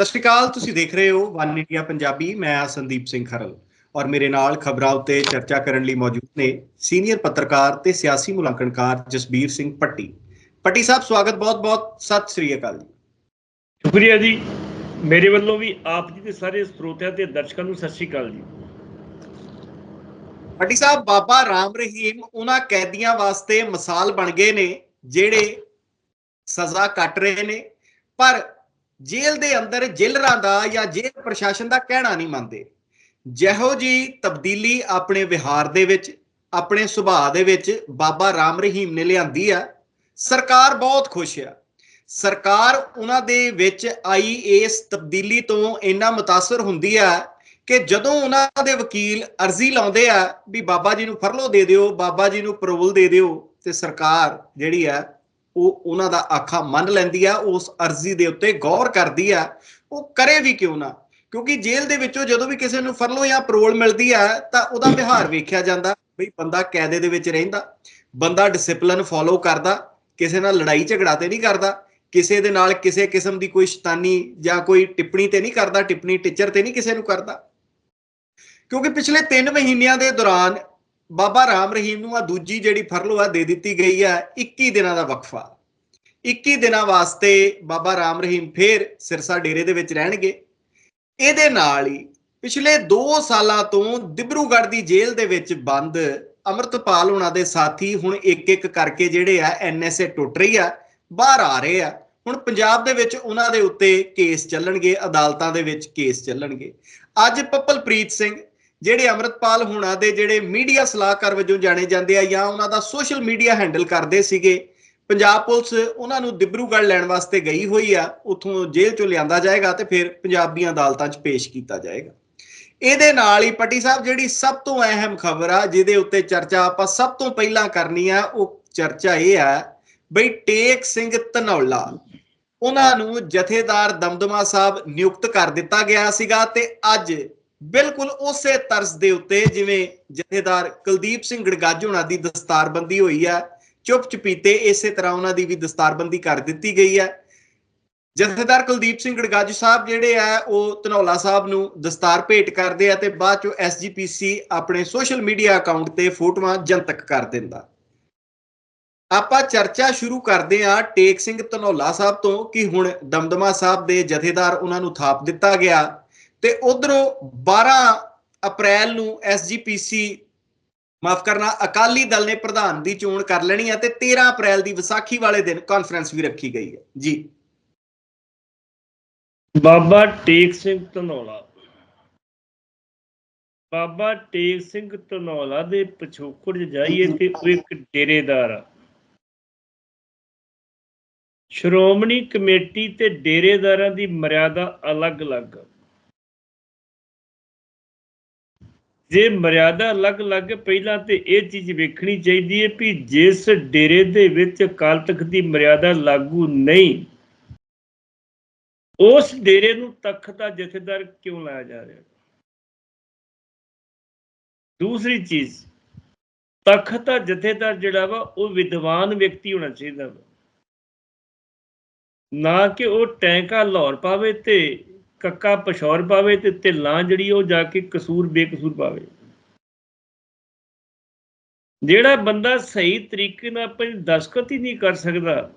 ਸਤਿ ਸ਼੍ਰੀ ਅਕਾਲ ਤੁਸੀਂ ਦੇਖ ਰਹੇ ਹੋ ਵਨ ਇੰਡੀਆ ਪੰਜਾਬੀ ਮੈਂ ਹਾਂ ਸੰਦੀਪ ਸਿੰਘ ਖਰਲ ਔਰ ਮੇਰੇ ਨਾਲ ਖਬਰਾਂ ਉੱਤੇ ਚਰਚਾ ਕਰਨ ਲਈ ਮੌਜੂਦ ਨੇ ਸੀਨੀਅਰ ਪੱਤਰਕਾਰ ਤੇ ਸਿਆਸੀ ਮੁਲਾਂਕਣਕਾਰ ਜਸਬੀਰ ਸਿੰਘ ਪੱਟੀ। ਪੱਟੀ ਸਾਹਿਬ ਸਵਾਗਤ ਬਹੁਤ-ਬਹੁਤ ਸਤਿ ਸ਼੍ਰੀ ਅਕਾਲ ਜੀ। ਸ਼ੁਕਰੀਆ ਜੀ। ਮੇਰੇ ਵੱਲੋਂ ਵੀ ਆਪ ਜੀ ਦੇ ਸਾਰੇ ਸਰੋਤਿਆਂ ਤੇ ਦਰਸ਼ਕਾਂ ਨੂੰ ਸਤਿ ਸ਼੍ਰੀ ਅਕਾਲ ਜੀ। ਪੱਟੀ ਸਾਹਿਬ ਬਾਬਾ ਰਾਮ ਰਹੀਮ ਉਹਨਾਂ ਕੈਦੀਆਂ ਵਾਸਤੇ ਮਿਸਾਲ ਬਣ ਗਏ ਨੇ ਜਿਹੜੇ ਸਜ਼ਾ ਕੱਟ ਰਹੇ ਨੇ। ਪਰ ਜੇਲ੍ਹ ਦੇ ਅੰਦਰ ਜੇਲਰਾਂ ਦਾ ਜਾਂ ਜੇਲ੍ਹ ਪ੍ਰਸ਼ਾਸਨ ਦਾ ਕਹਿਣਾ ਨਹੀਂ ਮੰਨਦੇ ਜਿਹੋ ਜੀ ਤਬਦੀਲੀ ਆਪਣੇ ਵਿਹਾਰ ਦੇ ਵਿੱਚ ਆਪਣੇ ਸੁਭਾਅ ਦੇ ਵਿੱਚ ਬਾਬਾ ਰਾਮ ਰਹੀਮ ਨੇ ਲਿਆਂਦੀ ਆ ਸਰਕਾਰ ਬਹੁਤ ਖੁਸ਼ ਆ ਸਰਕਾਰ ਉਹਨਾਂ ਦੇ ਵਿੱਚ ਆਈ ਇਸ ਤਬਦੀਲੀ ਤੋਂ ਇੰਨਾ متاثر ਹੁੰਦੀ ਆ ਕਿ ਜਦੋਂ ਉਹਨਾਂ ਦੇ ਵਕੀਲ ਅਰਜ਼ੀ ਲਾਉਂਦੇ ਆ ਵੀ ਬਾਬਾ ਜੀ ਨੂੰ ਫਰਲੋ ਦੇ ਦਿਓ ਬਾਬਾ ਜੀ ਨੂੰ ਪਰੋਲ ਦੇ ਦਿਓ ਤੇ ਸਰਕਾਰ ਜਿਹੜੀ ਆ ਉਹ ਉਹਨਾਂ ਦਾ ਆਖਾ ਮੰਨ ਲੈਂਦੀ ਆ ਉਸ ਅਰਜ਼ੀ ਦੇ ਉੱਤੇ ਗੌਰ ਕਰਦੀ ਆ, ਉਹ ਕਰੇ ਵੀ ਕਿਉਂ ਨਾ? ਕਿਉਂਕਿ ਜੇਲ੍ਹ ਦੇ ਵਿੱਚੋਂ ਜਦੋਂ ਵੀ ਕਿਸੇ ਨੂੰ ਫਰਲੋ ਜਾਂ ਪਰੋਲ ਮਿਲਦੀ ਆ, ਤਾਂ ਉਹਦਾ ਵਿਹਾਰ ਵੇਖਿਆ ਜਾਂਦਾ, ਬਈ ਬੰਦਾ ਕੈਦੇ ਦੇ ਵਿੱਚ ਰਹਿੰਦਾ, ਬੰਦਾ ਡਿਸਪਲਿਨ ਫੋਲੋ ਕਰਦਾ, ਕਿਸੇ ਨਾਲ ਲੜਾਈ ਝਗੜਾ ਤੇ ਨਹੀਂ ਕਰਦਾ, ਕਿਸੇ ਦੇ ਨਾਲ ਕਿਸੇ ਕਿਸਮ ਦੀ ਕੋਈ ਸ਼ੈਤਾਨੀ ਜਾਂ ਕੋਈ ਟਿੱਪਣੀ ਤੇ ਨਹੀਂ ਕਰਦਾ, ਟਿੱਪਣੀ ਟੀਚਰ ਤੇ ਨਹੀਂ ਕਿਸੇ ਨੂੰ ਕਰਦਾ। ਕਿਉਂਕਿ ਪਿਛਲੇ 3 ਮਹੀਨਿਆਂ ਦੇ ਦੌਰਾਨ ਬਾਬਾ ਰਾਮ ਰਹੀਮ ਨੂੰ ਆ ਦੂਜੀ ਜਿਹੜੀ ਫਰਲੋ ਆ ਦੇ ਦਿੱਤੀ ਗਈ ਆ 21 ਦਿਨਾਂ ਦਾ ਵਕਫਾ। 21 ਦਿਨਾਂ ਵਾਸਤੇ ਬਾਬਾ ਰਾਮ ਰਹੀਮ ਫੇਰ ਸਿਰਸਾ ਡੇਰੇ ਦੇ ਵਿੱਚ ਰਹਿਣਗੇ। ਇਹਦੇ ਨਾਲ ਹੀ ਪਿਛਲੇ 2 ਸਾਲਾਂ ਤੋਂ ਦਿਬਰੂਗੜ੍ਹ ਦੀ ਜੇਲ੍ਹ ਦੇ ਵਿੱਚ ਬੰਦ ਅਮਰਤਪਾਲ ਉਹਨਾਂ ਦੇ ਸਾਥੀ ਹੁਣ ਇੱਕ ਇੱਕ ਕਰਕੇ ਜਿਹੜੇ ਆ ਐਨਐਸਏ ਟੁੱਟ ਰਹੀ ਆ, ਬਾਹਰ ਆ ਰਹੇ ਆ। ਹੁਣ ਪੰਜਾਬ ਦੇ ਵਿੱਚ ਉਹਨਾਂ ਦੇ ਉੱਤੇ ਕੇਸ ਚੱਲਣਗੇ, ਅਦਾਲਤਾਂ ਦੇ ਵਿੱਚ ਕੇਸ ਚੱਲਣਗੇ। ਅੱਜ ਪੱਪਲਪ੍ਰੀਤ ਸਿੰਘ ਜਿਹੜੇ ਅਮਰਤਪਾਲ ਹੁਣਾਂ ਦੇ ਜਿਹੜੇ ਮੀਡੀਆ ਸਲਾਹਕਾਰ ਵਜੋਂ ਜਾਣੇ ਜਾਂਦੇ ਆ ਜਾਂ ਉਹਨਾਂ ਦਾ ਸੋਸ਼ਲ ਮੀਡੀਆ ਹੈਂਡਲ ਕਰਦੇ ਸੀਗੇ, ਪੰਜਾਬ ਪੁਲਿਸ ਉਹਨਾਂ ਨੂੰ ਦਿਬਰੂਗੜ੍ਹ ਲੈਣ ਵਾਸਤੇ ਗਈ ਹੋਈ ਆ, ਉੱਥੋਂ ਜੇਲ੍ਹ ਚੋਂ ਲਿਆਂਦਾ ਜਾਏਗਾ ਤੇ ਫਿਰ ਪੰਜਾਬ ਦੀਆਂ ਅਦਾਲਤਾਂ 'ਚ ਪੇਸ਼ ਕੀਤਾ ਜਾਏਗਾ। ਇਹਦੇ ਨਾਲ ਹੀ ਪੱਟੀ ਸਾਹਿਬ, ਜਿਹੜੀ ਸਭ ਤੋਂ ਅਹਿਮ ਖਬਰ ਆ, ਜਿਹਦੇ ਉੱਤੇ ਚਰਚਾ ਆਪਾਂ ਸਭ ਤੋਂ ਪਹਿਲਾਂ ਕਰਨੀ ਆ, ਉਹ ਚਰਚਾ ਇਹ ਆ ਬਈ ਟੇਕ ਸਿੰਘ ਧਨੌਲਾ, ਉਹਨਾਂ ਨੂੰ ਜਥੇਦਾਰ ਦਮਦਮਾ ਸਾਹਿਬ ਨਿਯੁਕਤ ਕਰ ਦਿੱਤਾ ਗਿਆ ਸੀਗਾ ਤੇ ਅੱਜ ਬਿਲਕੁਲ ਉਸੇ ਤਰਜ਼ ਦੇ ਉੱਤੇ ਜਿਵੇਂ ਜਥੇਦਾਰ ਕੁਲਦੀਪ ਸਿੰਘ ਗੜਗਾਜ ਹੋਣਾ ਦੀ ਦਸਤਾਰਬੰਦੀ ਹੋਈ ਹੈ, ਚੁੱਪ ਚਪੀਤੇ ਇਸੇ ਤਰ੍ਹਾਂ ਉਹਨਾਂ ਦੀ ਵੀ ਦਸਤਾਰਬੰਦੀ ਕਰ ਦਿੱਤੀ ਗਈ ਹੈ। ਜਥੇਦਾਰ ਕੁਲਦੀਪ ਸਿੰਘ ਗੜਗਾਜ ਸਾਹਿਬ ਜਿਹੜੇ ਆ ਉਹ ਧਨੌਲਾ ਸਾਹਿਬ ਨੂੰ ਦਸਤਾਰ ਭੇਟ ਕਰਦੇ ਆ ਤੇ ਬਾਅਦ ਚੋਂ ਐਸਜੀਪੀਸੀ ਆਪਣੇ ਸੋਸ਼ਲ ਮੀਡੀਆ ਅਕਾਊਂਟ ਤੇ ਫੋਟੋਆਂ ਜਨਤਕ ਕਰ ਦਿੰਦਾ। ਆਪਾਂ ਚਰਚਾ ਸ਼ੁਰੂ ਕਰਦੇ ਆ ਟੇਕ ਸਿੰਘ ਧਨੌਲਾ ਸਾਹਿਬ ਤੋਂ ਕਿ ਹੁਣ ਦਮਦਮਾ ਸਾਹਿਬ ਦੇ ਜਥੇਦਾਰ ਉਹਨਾਂ ਨੂੰ ਥਾਪ ਦਿੱਤਾ ਗਿਆ। ਤੇ ਉਧਰੋਂ 12 ਅਪ੍ਰੈਲ ਨੂੰ ਐਸਜੀਪੀਸੀ ਮਾਫ ਕਰਨਾ, ਅਕਾਲੀ ਦਲ ਨੇ ਪ੍ਰਧਾਨ ਦੀ ਚੋਣ ਕਰ ਲੈਣੀ ਹੈ ਤੇ 13 ਅਪ੍ਰੈਲ ਦੀ ਵਿਸਾਖੀ ਵਾਲੇ ਦਿਨ ਕਾਨਫਰੰਸ ਵੀ ਰੱਖੀ ਗਈ ਹੈ। ਜੀ। ਬਾਬਾ ਟੇਕ ਸਿੰਘ ਧਨੌਲਾ। ਬਾਬਾ ਟੇਕ ਸਿੰਘ ਧਨੌਲਾ ਦੇ ਪਿਛੋਕੜ 'ਚ ਜਾਈਏ ਤੇ ਉਹ ਇੱਕ ਡੇਰੇਦਾਰ ਆ। ਸ਼੍ਰੋਮਣੀ ਕਮੇਟੀ ਤੇ ਡੇਰੇਦਾਰਾਂ ਦੀ ਮਰਿਆਦਾ ਅਲੱਗ-ਅਲੱਗ ਆ। ਜੇ ਮਰਿਆਦਾ ਅਲੱਗ-ਅਲੱਗ ਪਹਿਲਾਂ ਤੇ ਇਹ ਚੀਜ਼ ਵੇਖਣੀ ਚਾਹੀਦੀ ਹੈ ਵੀ ਜਿਸ ਡੇਰੇ ਦੇ ਵਿੱਚ ਅਕਾਲ ਤਖਤ ਦੀ ਮਰਿਆਦਾ ਲਾਗੂ ਨਹੀਂ, ਉਸ ਡੇਰੇ ਨੂੰ ਤਖਤ ਦਾ ਜਥੇਦਾਰ ਕਿਉਂ ਲਾਇਆ ਜਾ ਰਿਹਾ? ਦੂਸਰੀ ਚੀਜ਼, ਤਖਤ ਦਾ ਜਥੇਦਾਰ ਜਿਹੜਾ ਵਾ, ਉਹ ਵਿਦਵਾਨ ਵਿਅਕਤੀ ਹੋਣਾ ਚਾਹੀਦਾ ਵਾ। ਨਾ ਕਿ ਉਹ ਟੈਂਕਾ ਲਾਹੌਰ ਪਾਵੇ ਤੇ ਕੱਕਾ ਪਸ਼ੌਰ ਪਾਵੇ ਤੇ ਢਿੱਲਾਂ ਜਿਹੜੀ ਉਹ ਜਾ ਕੇ ਕਸੂਰ ਬੇਕਸੂਰ ਪਾਵੇ। ਜਿਹੜਾ ਬੰਦਾ ਸਹੀ ਤਰੀਕੇ ਨਾਲ ਆਪਣੀ ਦਸਖਤ ਹੀ ਨਹੀਂ ਕਰ ਸਕਦਾ,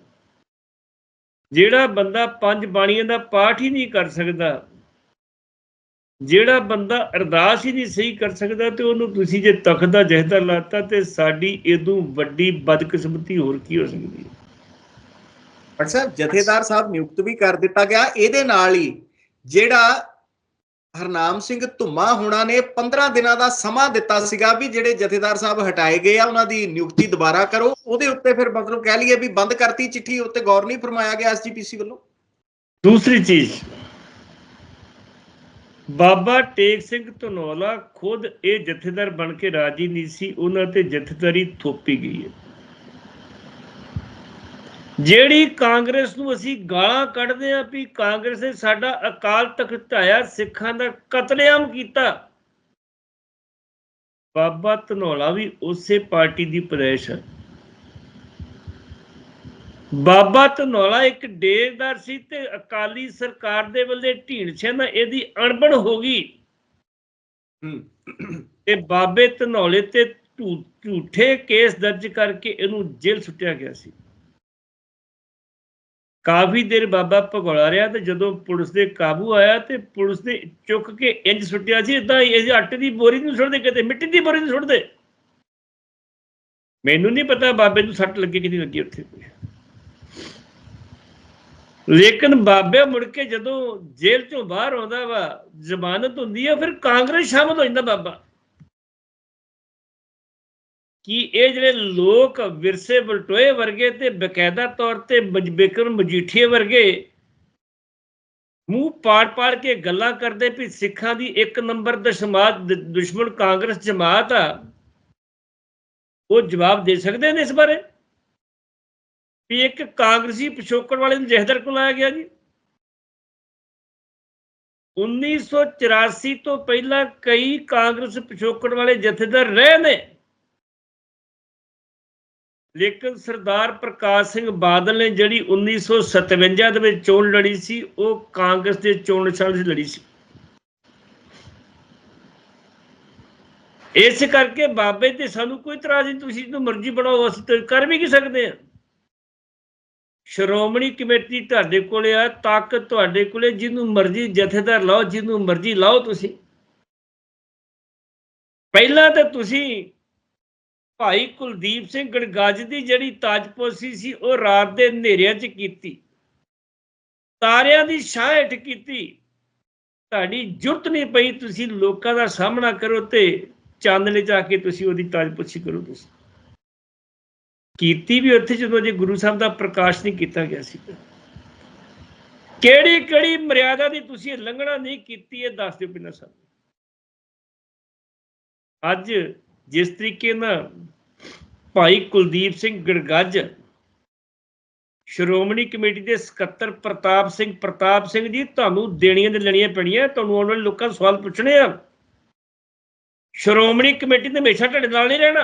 ਜਿਹੜਾ ਬੰਦਾ ਪੰਜ ਬਾਣੀਆਂ ਦਾ ਪਾਠ ਹੀ ਨਹੀਂ ਕਰ ਸਕਦਾ, ਜਿਹੜਾ ਬੰਦਾ ਅਰਦਾਸ ਹੀ ਨਹੀਂ ਸਹੀ ਕਰ ਸਕਦਾ ਤੇ ਉਹਨੂੰ ਤੁਸੀਂ ਜੇ ਤਖਤ ਦਾ ਜਹਦਾ ਲਾਤਾ ਤੇ ਸਾਡੀ ਇਦੋਂ ਵੱਡੀ ਬਦਕਿਸਮਤੀ ਹੋਰ ਕੀ ਹੋ ਸਕਦੀ ਹੈ? ਪਰ ਸਾਹਿਬ ਜਥੇਦਾਰ ਸਾਹਿਬ ਨਿਯੁਕਤ ਵੀ ਕਰ ਦਿੱਤਾ ਗਿਆ, ਇਹਦੇ ਨਾਲ ਹੀ ਜਿਹੜਾ ਹਰਨਾਮ ਸਿੰਘ ਧੁੰਮਾ ਹੋਣਾ ਨੇ 15 ਦਿਨਾਂ ਦਾ ਸਮਾਂ ਦਿੱਤਾ ਸੀਗਾ ਵੀ ਜਿਹੜੇ ਜਥੇਦਾਰ ਸਾਹਿਬ ਹਟਾਏ ਗਏ ਆ, ਉਹਨਾਂ ਦੀ ਨਿਯੁਕਤੀ ਦੁਬਾਰਾ ਕਰੋ। ਉਹਦੇ ਉੱਤੇ ਫਿਰ ਮਤਲਬ ਕਹਿ ਲਈਏ ਵੀ ਬੰਦ ਕਰਤੀ ਚਿੱਠੀ, ਉੱਤੇ ਗੌਰ ਨਹੀਂ ਫਰਮਾਇਆ ਗਿਆ ਐਸਜੀਪੀਸੀ ਵੱਲੋਂ। ਦੂਸਰੀ ਚੀਜ਼, ਬਾਬਾ ਟੇਕ ਸਿੰਘ ਧਨੌਲਾ ਖੁਦ ਇਹ ਜਥੇਦਾਰ ਬਣ ਕੇ ਰਾਜੀ ਨਹੀਂ ਸੀ, ਉਹਨਾਂ ਤੇ ਜਥੇਦਾਰੀ ਥੋਪੀ ਗਈ ਹੈ। ਜਿਹੜੀ ਕਾਂਗਰਸ ਨੂੰ ਅਸੀਂ ਗਾਲਾਂ ਕੱਢਦੇ ਆਂ ਵੀ ਕਾਂਗਰਸ ਨੇ ਸਾਡਾ ਅਕਾਲ ਤਖਤ ਢਾਇਆ ਸਿੱਖਾਂ ਦਾ ਕਤਲੇਆਮ ਕੀਤਾ। ਬਾਬਾ ਧਨੌਲਾ ਵੀ ਉਸੇ ਪਾਰਟੀ ਦੀ ਪ੍ਰਦੇਸ਼ ਹੈ ਬਾਬਾ ਧਨੌਲਾ ਇੱਕ ਡੇਰਦਾਰ ਸੀ ਤੇ ਅਕਾਲੀ ਸਰਕਾਰ ਦੇ ਵੱਲੇ ਢੀਂਡਸੇ ਨਾਲ ਇਹਦੀ ਅਣਬਣ ਹੋ ਗਈ। ਤੇ ਬਾਬੇ ਧਨੌਲੇ ਤੇ ਝੂਠੇ ਕੇਸ ਦਰਜ ਕਰਕੇ ਇਹਨੂੰ ਜੇਲ੍ਹ ਸੁੱਟਿਆ ਗਿਆ ਸੀ। ਕਾਫੀ ਦੇਰ ਬਾਬਾ ਭਗੌੜਾ ਰਿਹਾ ਤੇ ਜਦੋਂ ਪੁਲਿਸ ਦੇ ਕਾਬੂ ਆਇਆ ਤੇ ਪੁਲਿਸ ਨੇ ਚੁੱਕ ਕੇ ਇੰਜ ਸੁੱਟਿਆ ਸੀ ਇਦਾਂ ਇਹ ਆਟੇ ਦੀ ਬੋਰੀ ਨੂੰ ਸੁੱਟਦੇ ਕਿਤੇ, ਮਿੱਟੀ ਦੀ ਬੋਰੀ ਨੂੰ ਸੁੱਟਦੇ। ਮੈਨੂੰ ਨਹੀਂ ਪਤਾ ਬਾਬੇ ਨੂੰ ਸੱਟ ਲੱਗੀ ਕਿ ਨਹੀਂ ਲੱਗੀ ਉੱਥੇ। ਕੋਈ ਲੇਕਿਨ ਬਾਬੇ ਮੁੜ ਕੇ ਜਦੋਂ ਜੇਲ੍ਹ ਚੋਂ ਬਾਹਰ ਆਉਂਦਾ ਵਾ, ਜ਼ਮਾਨਤ ਹੁੰਦੀ ਆ, ਫਿਰ ਕਾਂਗਰਸ ਸ਼ਾਮਲ ਹੋ ਜਾਂਦਾ ਬਾਬਾ। ਕਿ ਇਹ ਜਿਹੜੇ ਲੋਕ ਵਿਰਸੇ ਬਲਟੋਏ ਵਰਗੇ ਤੇ ਬਕਾਇਦਾ ਤੌਰ ਤੇ ਮਜ- ਬਿਕਰਮ ਮਜੀਠੀਏ ਵਰਗੇ ਮੂੰਹ ਪਾੜ-ਪਾੜ ਕੇ ਗੱਲਾਂ ਕਰਦੇ ਵੀ ਸਿੱਖਾਂ ਦੀ ਇੱਕ ਨੰਬਰ ਦਸ਼ਮਾਤ ਦੁਸ਼ਮਣ ਕਾਂਗਰਸ ਜਮਾਤ ਆ, ਉਹ ਜਵਾਬ ਦੇ ਸਕਦੇ ਨੇ ਇਸ ਬਾਰੇ? ਵੀ ਇੱਕ ਕਾਂਗਰਸੀ ਪਿਛੋਕੜ ਵਾਲੇ ਨੂੰ ਜਹਦਰ ਕੋਲ ਆਇਆ ਗਿਆ ਜੀ? 1984 ਤੋਂ ਪਹਿਲਾਂ ਕਈ ਕਾਂਗਰਸ ਪਿਛੋਕੜ ਵਾਲੇ ਜਥੇਦਾਰ ਰਹੇ ਨੇ। ਲੇਕਿਨ ਸਰਦਾਰ ਪ੍ਰਕਾਸ਼ ਸਿੰਘ ਬਾਦਲ ਨੇ ਜਿਹੜੀ 1957 ਦੇ ਵਿੱਚ ਚੋਣ ਲੜੀ ਸੀ, ਉਹ ਕਾਂਗਰਸ ਦੇ ਚੋਣ ਨਿਸ਼ਾਨ 'ਚ ਲੜੀ ਸੀ। ਇਸ ਕਰਕੇ ਬਾਬੇ ਤੇ ਸਾਨੂੰ ਕੋਈ ਇਤਰਾਜ਼ ਨਹੀਂ, ਤੁਸੀਂ ਜਿਹਨੂੰ ਮਰਜ਼ੀ ਬਣਾਓ, ਅਸੀਂ ਤਾਂ ਕਰ ਵੀ ਕੀ ਸਕਦੇ ਆ ਸ਼੍ਰੋਮਣੀ ਕਮੇਟੀ ਤੁਹਾਡੇ ਕੋਲੇ ਆ, ਤਾਕਤ ਤੁਹਾਡੇ ਕੋਲੇ ਜਿਹਨੂੰ ਮਰਜ਼ੀ ਜਥੇਦਾਰ ਲਾਓ ਜਿਹਨੂੰ ਮਰਜ਼ੀ ਲਾਓ ਤੁਸੀਂ। ਪਹਿਲਾਂ ਤਾਂ ਤੁਸੀਂ ਭਾਈ ਕੁਲਦੀਪ ਸਿੰਘ ਗੜਗੱਜ ਦੀ ਜਿਹੜੀ ਤਾਜਪੋਸ਼ੀ ਸੀ ਉਹ ਰਾਤ ਦੇ ਹਨੇਰਿਆਂ 'ਚ ਕੀਤੀ। ਤਾਰਿਆਂ ਦੀ ਛਾਂ ਕੀਤੀ। ਤੁਹਾਡੀ ਜੁਰਤ ਨਹੀਂ ਪਈ, ਤੁਸੀਂ ਲੋਕਾਂ ਦਾ ਸਾਹਮਣਾ ਕਰੋ ਤੇ ਚਾਨਣੇ 'ਚ ਕੇ ਤੁਸੀਂ ਉਹਦੀ ਤਾਜਪੋਸ਼ੀ ਕਰੋ ਤੁਸੀਂ। ਕੀਤੀ ਵੀ ਉੱਥੇ ਜਦੋਂ ਜੇ ਗੁਰੂ ਸਾਹਿਬ ਦਾ ਪ੍ਰਕਾਸ਼ ਨਹੀਂ ਕੀਤਾ ਗਿਆ ਸੀ। ਕਿਹੜੀ ਕਿਹੜੀ ਮਰਿਆਦਾ ਦੀ ਤੁਸੀਂ ਲੰਘਣਾ ਨਹੀਂ ਕੀਤੀ, ਇਹ ਦੱਸ ਦਿਓ ਬਿਨਾਂ ਸਾਹਿਬ। ਅੱਜ ਜਿਸ ਤਰੀਕੇ ਨਾਲ ਭਾਈ ਕੁਲਦੀਪ ਸਿੰਘ ਗੜਗੱਜ, ਸ਼੍ਰੋਮਣੀ ਕਮੇਟੀ ਦੇ ਸਕੱਤਰ ਪ੍ਰਤਾਪ ਸਿੰਘ ਪ੍ਰਤਾਪ ਸਿੰਘ ਜੀ ਤੁਹਾਨੂੰ ਦੇਣੀਆਂ ਤੇ ਲੈਣੀਆਂ ਪੈਣੀਆਂ, ਤੁਹਾਨੂੰ ਆਉਣ ਵਾਲੇ ਲੋਕਾਂ ਤੋਂ ਸਵਾਲ ਪੁੱਛਣੇ ਆ। ਸ਼੍ਰੋਮਣੀ ਕਮੇਟੀ ਨੇ ਹਮੇਸ਼ਾ ਤੁਹਾਡੇ ਨਾਲ ਨਹੀਂ ਰਹਿਣਾ।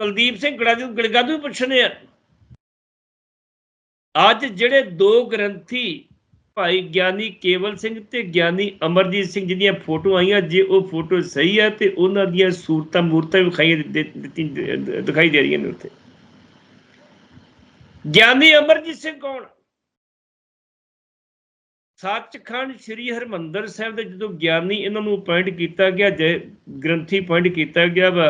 ਕੁਲਦੀਪ ਸਿੰਘ ਗੜਗੱਜ ਗੜਗੱਜ ਵੀ ਪੁੱਛਣੇ ਆ। ਅੱਜ ਜਿਹੜੇ ਦੋ ਗ੍ਰੰਥੀ ਭਾਈ ਗਿਆਨੀ ਕੇਵਲ ਸਿੰਘ ਤੇ ਗਿਆਨੀ ਅਮਰਜੀਤ ਸਿੰਘ ਜਿਹਦੀਆਂ ਫੋਟੋ ਆਈਆਂ, ਜੇ ਉਹ ਫੋਟੋ ਸਹੀ ਹੈ ਤੇ ਉਹਨਾਂ ਦੀਆਂ ਸੂਰਤਾਂ ਮੂਰਤਾਂ ਵੀ ਵਿਖਾਈ ਦਿਖਾਈ ਦੇ ਰਹੀਆਂ ਨੇ ਉੱਥੇ। ਗਿਆਨੀ ਅਮਰਜੀਤ ਸਿੰਘ ਕੌਣ? ਸੱਚਖੰਡ ਸ੍ਰੀ ਹਰਮੰਦਰ ਸਾਹਿਬ ਦੇ ਜਦੋਂ ਗਿਆਨੀ ਇਹਨਾਂ ਨੂੰ ਅਪਾਇੰਟ ਕੀਤਾ ਗਿਆ, ਜੇ ਗ੍ਰੰਥੀ ਅਪਾਇੰਟ ਕੀਤਾ ਗਿਆ ਵਾ,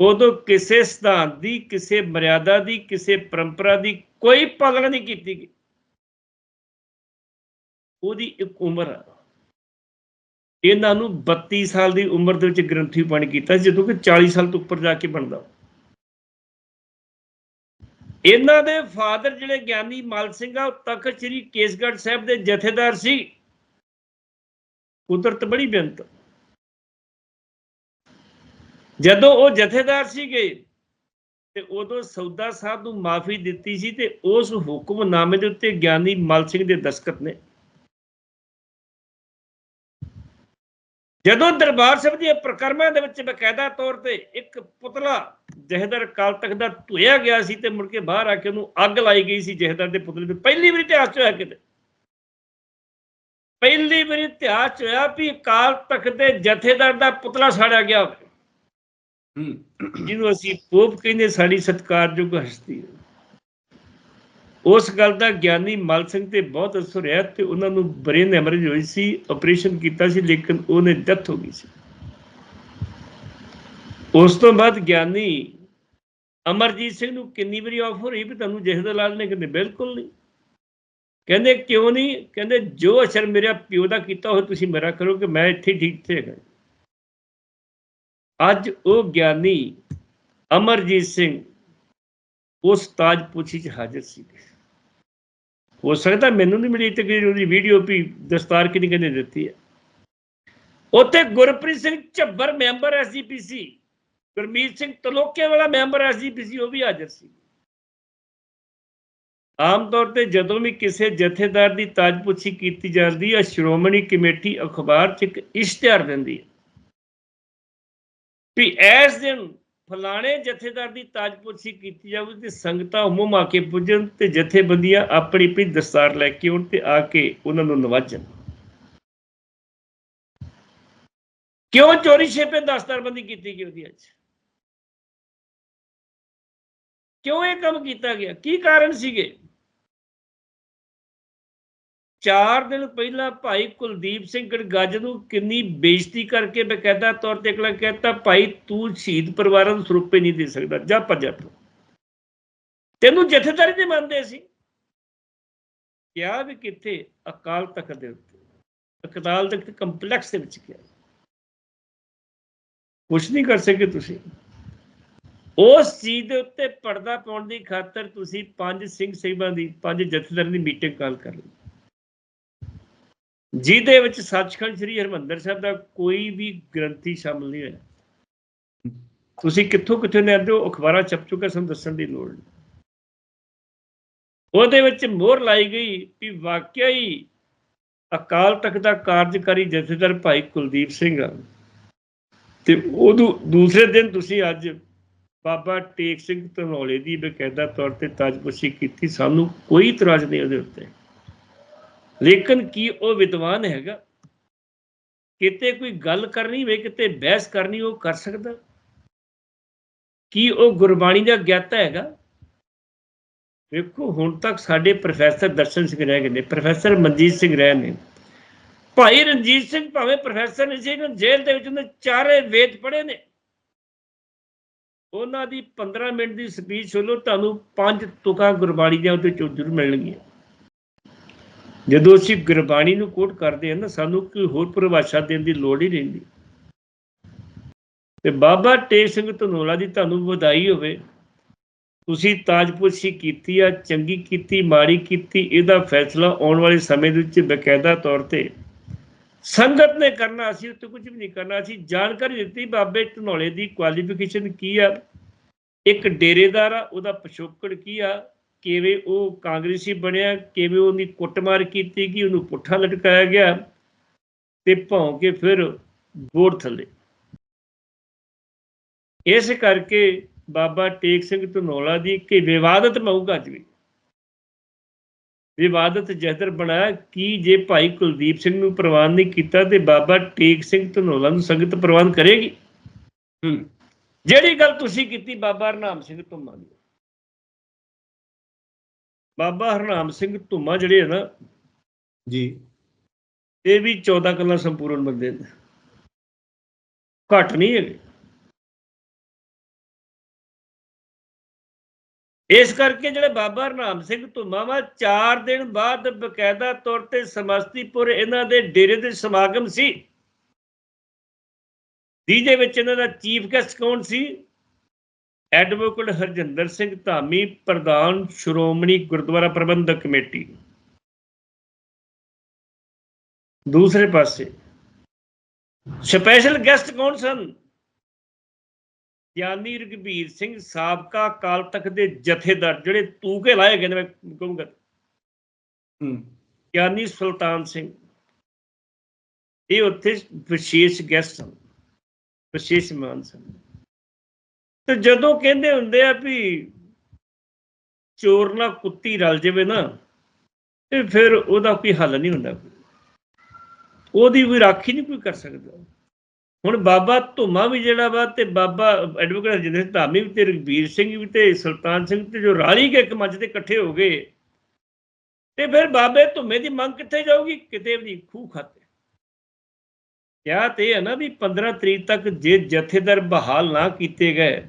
ਉਦੋਂ ਕਿਸੇ ਸਿਧਾਂਤ ਦੀ, ਕਿਸੇ ਮਰਿਆਦਾ ਦੀ, ਕਿਸੇ ਪਰੰਪਰਾ ਦੀ ਕੋਈ ਪਾਲਣਾ ਨਹੀਂ ਕੀਤੀ ਗਈ। ਉਹਦੀ ਇੱਕ ਉਮਰ ਆ। ਇਹਨਾਂ ਨੂੰ 32 ਸਾਲ ਦੀ ਉਮਰ ਦੇ ਵਿੱਚ ਗ੍ਰੰਥੀ ਬਣ ਕੀਤਾ, ਜਦੋਂ ਕਿ 40 ਸਾਲ ਤੋਂ ਉੱਪਰ ਜਾ ਕੇ ਬਣਦਾ। ਇਹਨਾਂ ਦੇ ਫਾਦਰ ਜਿਹੜੇ ਗਿਆਨੀ ਮਾਲ ਸਿੰਘ ਆ, ਉਹ ਤਖਤ ਸ੍ਰੀ ਕੇਸਗੜ੍ਹ ਸਾਹਿਬ ਦੇ ਜਥੇਦਾਰ ਸੀ। ਕੁਦਰਤ ਬੜੀ ਬੇਅੰਤ। ਜਦੋਂ ਉਹ ਜਥੇਦਾਰ ਸੀਗੇ, ਤੇ ਉਦੋਂ ਸੌਦਾ ਸਾਹਿਬ ਨੂੰ ਮਾਫੀ ਦਿੱਤੀ ਸੀ ਤੇ ਉਸ ਹੁਕਮਨਾਮੇ ਦੇ ਉੱਤੇ ਗਿਆਨੀ ਮਲ ਸਿੰਘ ਦੇ ਦਸਖਤ ਨੇ। ਜਦੋਂ ਦਰਬਾਰ ਸਾਹਿਬ ਦੀਆਂ ਪ੍ਰਕਰਮਾਂ ਦੇ ਵਿੱਚ ਬਕਾਇਦਾ ਤੌਰ ਤੇ ਇੱਕ ਪੁਤਲਾ ਜਹਦਰ ਕਾਲ ਤੱਕ ਦਾ ਧੋਇਆ ਗਿਆ ਸੀ ਤੇ ਮੁੜ ਕੇ ਬਾਹਰ ਆ ਕੇ ਉਹਨੂੰ ਅੱਗ ਲਾਈ ਗਈ ਸੀ ਜਹਦਰ ਦੇ ਪੁਤਲੇ ਤੇ ਪਹਿਲੀ ਵਾਰੀ ਇਤਿਹਾਸ 'ਚ ਹੋਇਆ ਕਿਤੇ? ਪਹਿਲੀ ਵਾਰੀ ਇਤਿਹਾਸ 'ਚ ਹੋਇਆ ਵੀ ਕਾਲ ਤੱਕ ਦੇ ਜਥੇਦਾਰ ਦਾ ਪੁਤਲਾ ਸਾੜਿਆ ਗਿਆ ਜਿਹਨੂੰ ਅਸੀਂ ਪੋਪ ਕਹਿੰਦੇ ਸਾਡੀ ਸਤਿਕਾਰਯੋਗ ਹਸਤੀ ਹੈ। ਉਸ ਗੱਲ ਦਾ ਗਿਆਨੀ ਮਲ ਸਿੰਘ ਤੇ ਬਹੁਤ ਅਸਰ ਰਿਹਾ ਤੇ ਉਹਨਾਂ ਨੂੰ ਬ੍ਰੇਨ ਹੈਮਰੇਜ ਹੋਈ ਸੀ ਆਪਰੇਸ਼ਨ ਕੀਤਾ ਸੀ, ਲੇਕਿਨ ਉਹਨੇ ਡੈਥ ਹੋ ਗਈ ਸੀ। ਉਸ ਤੋਂ ਬਾਅਦ ਗਿਆਨੀ ਅਮਰਜੀਤ ਸਿੰਘ ਨੂੰ ਕਿੰਨੀ ਵਾਰੀ ਆਫਰ ਹੋਈ ਵੀ ਤੁਹਾਨੂੰ ਜਹਦਰ ਲਾਲ ਨੇ ਕਹਿੰਦੇ ਬਿਲਕੁਲ ਨਹੀਂ। ਕਹਿੰਦੇ ਕਿਉਂ ਨਹੀਂ? ਕਹਿੰਦੇ ਜੋ ਅਸਰ ਮੇਰਾ ਪਿਓ ਦਾ ਕੀਤਾ ਹੋਇਆ, ਤੁਸੀਂ ਮੇਰਾ ਕਰੋ ਕਿ ਮੈਂ ਇੱਥੇ ਠੀਕ ਤੇ ਹੈਗਾ। ਅੱਜ ਉਹ ਗਿਆਨੀ ਅਮਰਜੀਤ ਸਿੰਘ ਉਸ ਤਾਜਪੋਸ਼ੀ ਚ ਹਾਜ਼ਰ ਸੀ ਹੋ ਸਕਦਾ ਮੈਨੂੰ ਨਹੀਂ ਮਿਲੀ ਤੇ ਉਹਦੀ ਵੀਡੀਓ ਵੀ ਦਸਤਾਰ ਕਿੰਨੀ ਕਹਿੰਦੇ ਦਿੱਤੀ ਹੈ। ਉੱਥੇ ਗੁਰਪ੍ਰੀਤ ਸਿੰਘ ਝੱਬਰ ਮੈਂਬਰ ਐਸਜੀਪੀਸੀ ਗੁਰਮੀਤ ਸਿੰਘ ਤਲੋਕੇ ਵਾਲਾ ਮੈਂਬਰ ਐਸਜੀਪੀਸੀ ਉਹ ਵੀ ਹਾਜ਼ਰ ਸੀ। ਆਮ ਤੌਰ ਤੇ ਜਦੋਂ ਵੀ ਕਿਸੇ ਜਥੇਦਾਰ ਦੀ ਤਾਜਪੁੱਛੀ ਕੀਤੀ ਜਾਂਦੀ ਹੈ, ਸ਼੍ਰੋਮਣੀ ਕਮੇਟੀ ਅਖਬਾਰ 'ਚ ਇੱਕ ਇਸ਼ਤਿਹਾਰ ਦਿੰਦੀ ਹੈ ਵੀ ਐਸ ਦਿਨ ਫਲਾਣੇ ਜਥੇਦਾਰ ਦੀ ਤਾਜਪੁਰਸੀ ਕੀਤੀ ਜਾਊਗੀ ਤੇ ਸੰਗਤਾਂ ਹੁਮਮ ਆ ਕੇ ਪੁੱਜਣ ਤੇ ਜਥੇਬੰਦੀਆਂ ਆਪਣੀ ਆਪਣੀ ਦਸਤਾਰ ਲੈ ਕੇ ਆਉਣ ਤੇ ਆ ਕੇ ਉਹਨਾਂ ਨੂੰ ਨਵਾਜਣ। ਕਿਉਂ ਚੋਰੀ ਛੇਪੇ ਦਸਤਾਰਬੰਦੀ ਕੀਤੀ ਗਈ ਉਹਦੀ ਅੱਜ? ਕਿਉਂ ਇਹ ਕੰਮ ਕੀਤਾ ਗਿਆ? ਕੀ ਕਾਰਨ ਸੀਗੇ? ਚਾਰ ਦਿਨ ਪਹਿਲਾਂ ਭਾਈ ਕੁਲਦੀਪ ਸਿੰਘ ਗੜਗੱਜ ਨੂੰ ਕਿੰਨੀ ਬੇਇੱਜ਼ਤੀ ਕਰਕੇ ਬਕਾਇਦਾ ਤੌਰ ਤੇ ਅਗਲਾ ਕਹਿੰਦਾ ਭਾਈ, ਤੂੰ ਸ਼ਹੀਦ ਪਰਿਵਾਰਾਂ ਨੂੰ ਸਰੂਪੇ ਨਹੀਂ ਦੇ ਸਕਦਾ, ਜਾ ਭੱਜਾ ਤੂੰ ਤੈਨੂੰ ਜਥੇਦਾਰੀ ਨਹੀਂ ਮੰਨਦੇ ਸੀ। ਕਿਹਾ ਵੀ ਕਿੱਥੇ? ਅਕਾਲ ਤਖਤ ਦੇ ਉੱਤੇ। ਅਕਾਲ ਤਖਤ ਕੰਪਲੈਕਸ ਦੇ ਵਿੱਚ ਕਿਹਾ ਕੁਛ ਨਹੀਂ ਕਰ ਸਕੇ ਤੁਸੀਂ। ਉਸ ਚੀਜ਼ ਦੇ ਉੱਤੇ ਪਰਦਾ ਪਾਉਣ ਦੀ ਖਾਤਰ ਤੁਸੀਂ ਪੰਜ ਸਿੰਘ ਸਾਹਿਬਾਂ ਦੀ, ਪੰਜ ਜਥੇਦਾਰਾਂ ਦੀ ਮੀਟਿੰਗ ਕਾਲ ਕਰ ਲਈ। ਜਿਹਦੇ ਵਿੱਚ ਸੱਚਖੰਡ ਸ੍ਰੀ ਹਰਮੰਦਰ ਸਾਹਿਬ ਦਾ ਕੋਈ ਵੀ ਗ੍ਰੰਥੀ ਸ਼ਾਮਲ ਨਹੀਂ ਹੋਇਆ। ਤੁਸੀਂ ਕਿੱਥੋਂ ਕਿੱਥੋਂ ਲੈਂਦੇ ਹੋ? ਅਖਬਾਰਾਂ ਛਪ ਚੁੱਕਾ, ਸਾਨੂੰ ਦੱਸਣ ਦੀ ਲੋੜ ਨਹੀਂ। ਉਹਦੇ ਵਿੱਚ ਮੋਹਰ ਲਾਈ ਗਈ ਵੀ ਵਾਕਿਆ ਹੀ ਅਕਾਲ ਤਖਤ ਦਾ ਕਾਰਜਕਾਰੀ ਜਥੇਦਾਰ ਭਾਈ ਕੁਲਦੀਪ ਸਿੰਘ ਆ। ਤੇ ਉਦੋਂ ਦੂਸਰੇ ਦਿਨ ਤੁਸੀਂ ਅੱਜ ਬਾਬਾ ਟੇਕ ਸਿੰਘ ਧਨੌਲੇ ਦੀ ਬਕਾਇਦਾ ਤੌਰ ਤੇ ਤਾਜਪੁਸ਼ੀ ਕੀਤੀ, ਸਾਨੂੰ ਕੋਈ ਇਤਰਾਜ਼ ਨਹੀਂ ਉਹਦੇ ਉੱਤੇ। ਲੇਕਿਨ ਕੀ ਉਹ ਵਿਦਵਾਨ ਹੈਗਾ? ਕਿਤੇ ਕੋਈ ਗੱਲ ਕਰਨੀ ਹੋਵੇ, ਕਿਤੇ ਬਹਿਸ ਕਰਨੀ ਉਹ ਕਰ ਸਕਦਾ? ਕੀ ਉਹ ਗੁਰਬਾਣੀ ਦਾ ਗਿਆਤਾ ਹੈਗਾ? ਵੇਖੋ, ਹੁਣ ਤੱਕ ਸਾਡੇ ਪ੍ਰੋਫੈਸਰ ਦਰਸ਼ਨ ਸਿੰਘ ਰਹਿ ਗਏ ਨੇ, ਪ੍ਰੋਫੈਸਰ ਮਨਜੀਤ ਸਿੰਘ ਰਹਿ ਨੇ। ਭਾਈ ਰਣਜੀਤ ਸਿੰਘ ਭਾਵੇਂ ਪ੍ਰੋਫੈਸਰ ਨਹੀਂ ਸੀ ਉਹਨਾਂ ਜੇਲ੍ਹ ਦੇ ਵਿੱਚ ਉਹਨੇ ਚਾਰੇ ਵੇਦ ਪੜ੍ਹੇ ਨੇ। ਉਹਨਾਂ ਦੀ 15 ਮਿੰਟ ਦੀ ਸਪੀਚ ਸੁਣੋ ਤੁਹਾਨੂੰ ਪੰਜ ਤੁਕਾਂ ਗੁਰਬਾਣੀ ਦੀਆਂ ਉਹਦੇ ਚੋਂ ਜ਼ਰੂਰ ਮਿਲਣਗੀਆਂ। ਜਦੋਂ ਅਸੀਂ ਗੁਰਬਾਣੀ ਨੂੰ ਕੋਟ ਕਰਦੇ ਹਾਂ ਨਾ, ਸਾਨੂੰ ਕੋਈ ਹੋਰ ਪਰਿਭਾਸ਼ਾ ਦੇਣ ਦੀ ਲੋੜ ਹੀ ਰਹਿੰਦੀ ਤੇ ਬਾਬਾ ਟੇਕ ਸਿੰਘ ਧਨੋਲਾ ਦੀ ਤੁਹਾਨੂੰ ਵਧਾਈ ਹੋਵੇ। ਤੁਸੀਂ ਤਾਜਪੁਰਸ਼ੀ ਕੀਤੀ ਆ, ਚੰਗੀ ਕੀਤੀ, ਮਾੜੀ ਕੀਤੀ, ਇਹਦਾ ਫੈਸਲਾ ਆਉਣ ਵਾਲੇ ਸਮੇਂ ਦੇ ਵਿੱਚ ਬਕਾਇਦਾ ਤੌਰ ਤੇ। ਸੰਗਤ ਨੇ ਕਰਨਾ, ਅਸੀਂ ਉੱਤੇ ਕੁਝ ਵੀ ਨਹੀਂ ਕਰਨਾ। ਅਸੀਂ ਜਾਣਕਾਰੀ ਦਿੱਤੀ, ਬਾਬੇ ਧਨੋਲੇ ਦੀ ਕੁਆਲੀਫਿਕੇਸ਼ਨ ਕੀ ਆ? ਇੱਕ ਡੇਰੇਦਾਰ ਆ, ਉਹਦਾ ਪਿਛੋਕੜ ਕੀ ਆ? ਕਿਵੇਂ ਉਹ ਕਾਂਗਰਸੀ ਬਣਿਆ ਕਿਵੇਂ ਉਹਦੀ ਕੁੱਟਮਾਰ ਕੀਤੀ ਕਿ ਉਹਨੂੰ ਪੁੱਠਾ ਲਟਕਾਇਆ ਗਿਆ ਤੇ ਭੌਂ ਕੇ ਫਿਰ ਬੋਰ ਥੱਲੇ। ਇਸ ਕਰਕੇ ਬਾਬਾ ਟੇਕ ਸਿੰਘ ਧਨੋਲਾ ਦੀ ਕਿ ਵਿਵਾਦਤ ਮਊਗਾ ਅੱਜ ਵੀ। ਵਿਵਾਦਤ ਜਹਦਰ ਬਣਾਇਆ ਕਿ ਜੇ ਭਾਈ ਕੁਲਦੀਪ ਸਿੰਘ ਨੂੰ ਪ੍ਰਵਾਨ ਨਹੀਂ ਕੀਤਾ ਤੇ ਬਾਬਾ ਟੇਕ ਸਿੰਘ ਧਨੋਲਾ ਨੂੰ ਸੰਗਤ ਪ੍ਰਵਾਨ ਕਰੇਗੀ। ਜਿਹੜੀ ਗੱਲ ਤੁਸੀਂ ਕੀਤੀ ਬਾਬਾ ਹਰਨਾਮ ਸਿੰਘ ਧੁੰਮਾ ਦੀ। ਬਾਬਾ ਹਰਨਾਮ ਸਿੰਘ ਧੁੰਮਾ ਜਿਹੜੇ ਆ ਨਾ ਜੀ। ਇਹ ਵੀ 14 ਗੱਲਾਂ ਸੰਪੂਰਨ ਬੰਦੇ ਨੇ। ਘੱਟ ਨਹੀਂ ਹੈਗੇ। ਇਸ ਕਰਕੇ ਜਿਹੜੇ ਬਾਬਾ ਹਰਨਾਮ ਸਿੰਘ ਧੁੰਮਾ ਵਾ 4 ਦਿਨ ਬਾਅਦ ਬਕਾਇਦਾ ਤੌਰ ਤੇ ਸਮਸਤੀਪੁਰ ਇਹਨਾਂ ਦੇ ਡੇਰੇ ਦੇ ਸਮਾਗਮ ਸੀ। ਜਿਹਦੇ ਵਿੱਚ ਇਹਨਾਂ ਦਾ ਚੀਫ ਗੈਸਟ ਕੌਣ ਸੀ? ਐਡਵੋਕੇਟ ਹਰਜਿੰਦਰ ਸਿੰਘ ਧਾਮੀ ਪ੍ਰਧਾਨ ਸ਼੍ਰੋਮਣੀ ਗੁਰਦੁਆਰਾ ਪ੍ਰਬੰਧਕ ਕਮੇਟੀ। ਦੂਸਰੇ ਪਾਸੇ ਸਪੈਸ਼ਲ ਗੈਸਟ ਕੌਣ ਸਨ? ਗਿਆਨੀ ਰਘਬੀਰ ਸਿੰਘ ਸਾਬਕਾ ਅਕਾਲ ਤਖਤ ਦੇ ਜਥੇਦਾਰ ਜਿਹੜੇ ਤੂਕੇ ਲਾਏ ਗਏ ਨੇ ਮੈਂ ਕਹੂੰਗਾ। ਹੂੰ। ਗਿਆਨੀ ਸੁਲਤਾਨ ਸਿੰਘ। ਇਹ ਉੱਥੇ ਵਿਸ਼ੇਸ਼ ਗੈਸਟ ਸਨ ਵਿਸ਼ੇਸ਼ ਮਹਿਮਾਨ ਸਨ। ਤੇ ਜਦੋਂ ਕਹਿੰਦੇ ਹੁੰਦੇ ਆ ਵੀ ਚੋਰ ਨਾਲ ਕੁੱਤੀ ਰਲ ਜਾਵੇ ਨਾ, ਤੇ ਫਿਰ ਉਹਦਾ ਕੋਈ ਹੱਲ ਨਹੀਂ ਹੁੰਦਾ। ਉਹਦੀ ਕੋਈ ਰਾਖੀ ਨਹੀਂ ਕੋਈ ਕਰ ਸਕਦਾ। ਹੁਣ ਬਾਬਾ ਧੁਮਾ ਵੀ ਜਿਹੜਾ ਵਾ ਤੇ ਬਾਬਾ ਐਡਵੋਕੇਟ ਰਜਿੰਦਰ ਸਿੰਘ ਧਾਮੀ ਵੀ ਤੇ ਰਘਬੀਰ ਸਿੰਘ ਵੀ ਤੇ ਸੁਲਤਾਨ ਸਿੰਘ ਤੇ ਜੋ ਰਾਲੀ ਕੇ ਇੱਕ ਮੰਚ ਤੇ ਇਕੱਠੇ ਹੋ ਗਏ, ਤੇ ਫਿਰ ਬਾਬੇ ਧੁਮੇ ਦੀ ਮੰਗ ਕਿੱਥੇ ਜਾਊਗੀ? ਕਿਤੇ ਵੀ ਨਹੀਂ, ਖੂਹ ਖਾਤੇ। ਕਿਹਾ ਤੇ ਹੈ ਨਾ ਵੀ 15 ਤਰੀਕ ਤੱਕ ਜੇ ਜਥੇਦਾਰ ਬਹਾਲ ਨਾ ਕੀਤੇ ਗਏ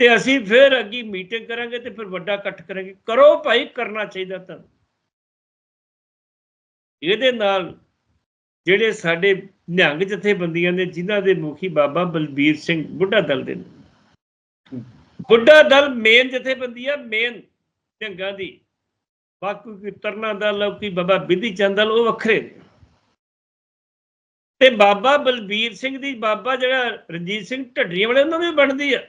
ਤੇ ਅਸੀਂ ਫਿਰ ਅੱਗੀ ਮੀਟਿੰਗ ਕਰਾਂਗੇ ਤੇ ਫਿਰ ਵੱਡਾ ਇਕੱਠ ਕਰਾਂਗੇ। ਕਰੋ ਭਾਈ, ਕਰਨਾ ਚਾਹੀਦਾ ਤਾਂ ਇਹਦੇ ਨਾਲ ਜਿਹੜੇ ਸਾਡੇ ਨਿਹੰਗ ਜਥੇਬੰਦੀਆਂ ਨੇ, ਜਿਨ੍ਹਾਂ ਦੇ ਮੁਖੀ ਬਾਬਾ ਬਲਬੀਰ ਸਿੰਘ, ਬੁੱਢਾ ਦਲ ਦੇ ਨੇ। ਬੁੱਢਾ ਦਲ ਮੇਨ ਜਥੇਬੰਦੀ ਆ ਮੇਨ ਨਿਹੰਗਾਂ ਦੀ। ਬਾਕੀ ਕੋਈ ਤਰਨਾ ਦਲ, ਕੋਈ ਬਾਬਾ ਬਿਧੀ ਚੰਦ ਦਲ, ਉਹ ਵੱਖਰੇ ਨੇ। ਤੇ ਬਾਬਾ ਬਲਬੀਰ ਸਿੰਘ ਦੀ, ਬਾਬਾ ਜਿਹੜਾ ਰਣਜੀਤ ਸਿੰਘ ਢੱਡਰੀਆਂ ਵਾਲੇ, ਉਹਨਾਂ ਨੂੰ ਵੀ ਬਣਦੀ ਆ।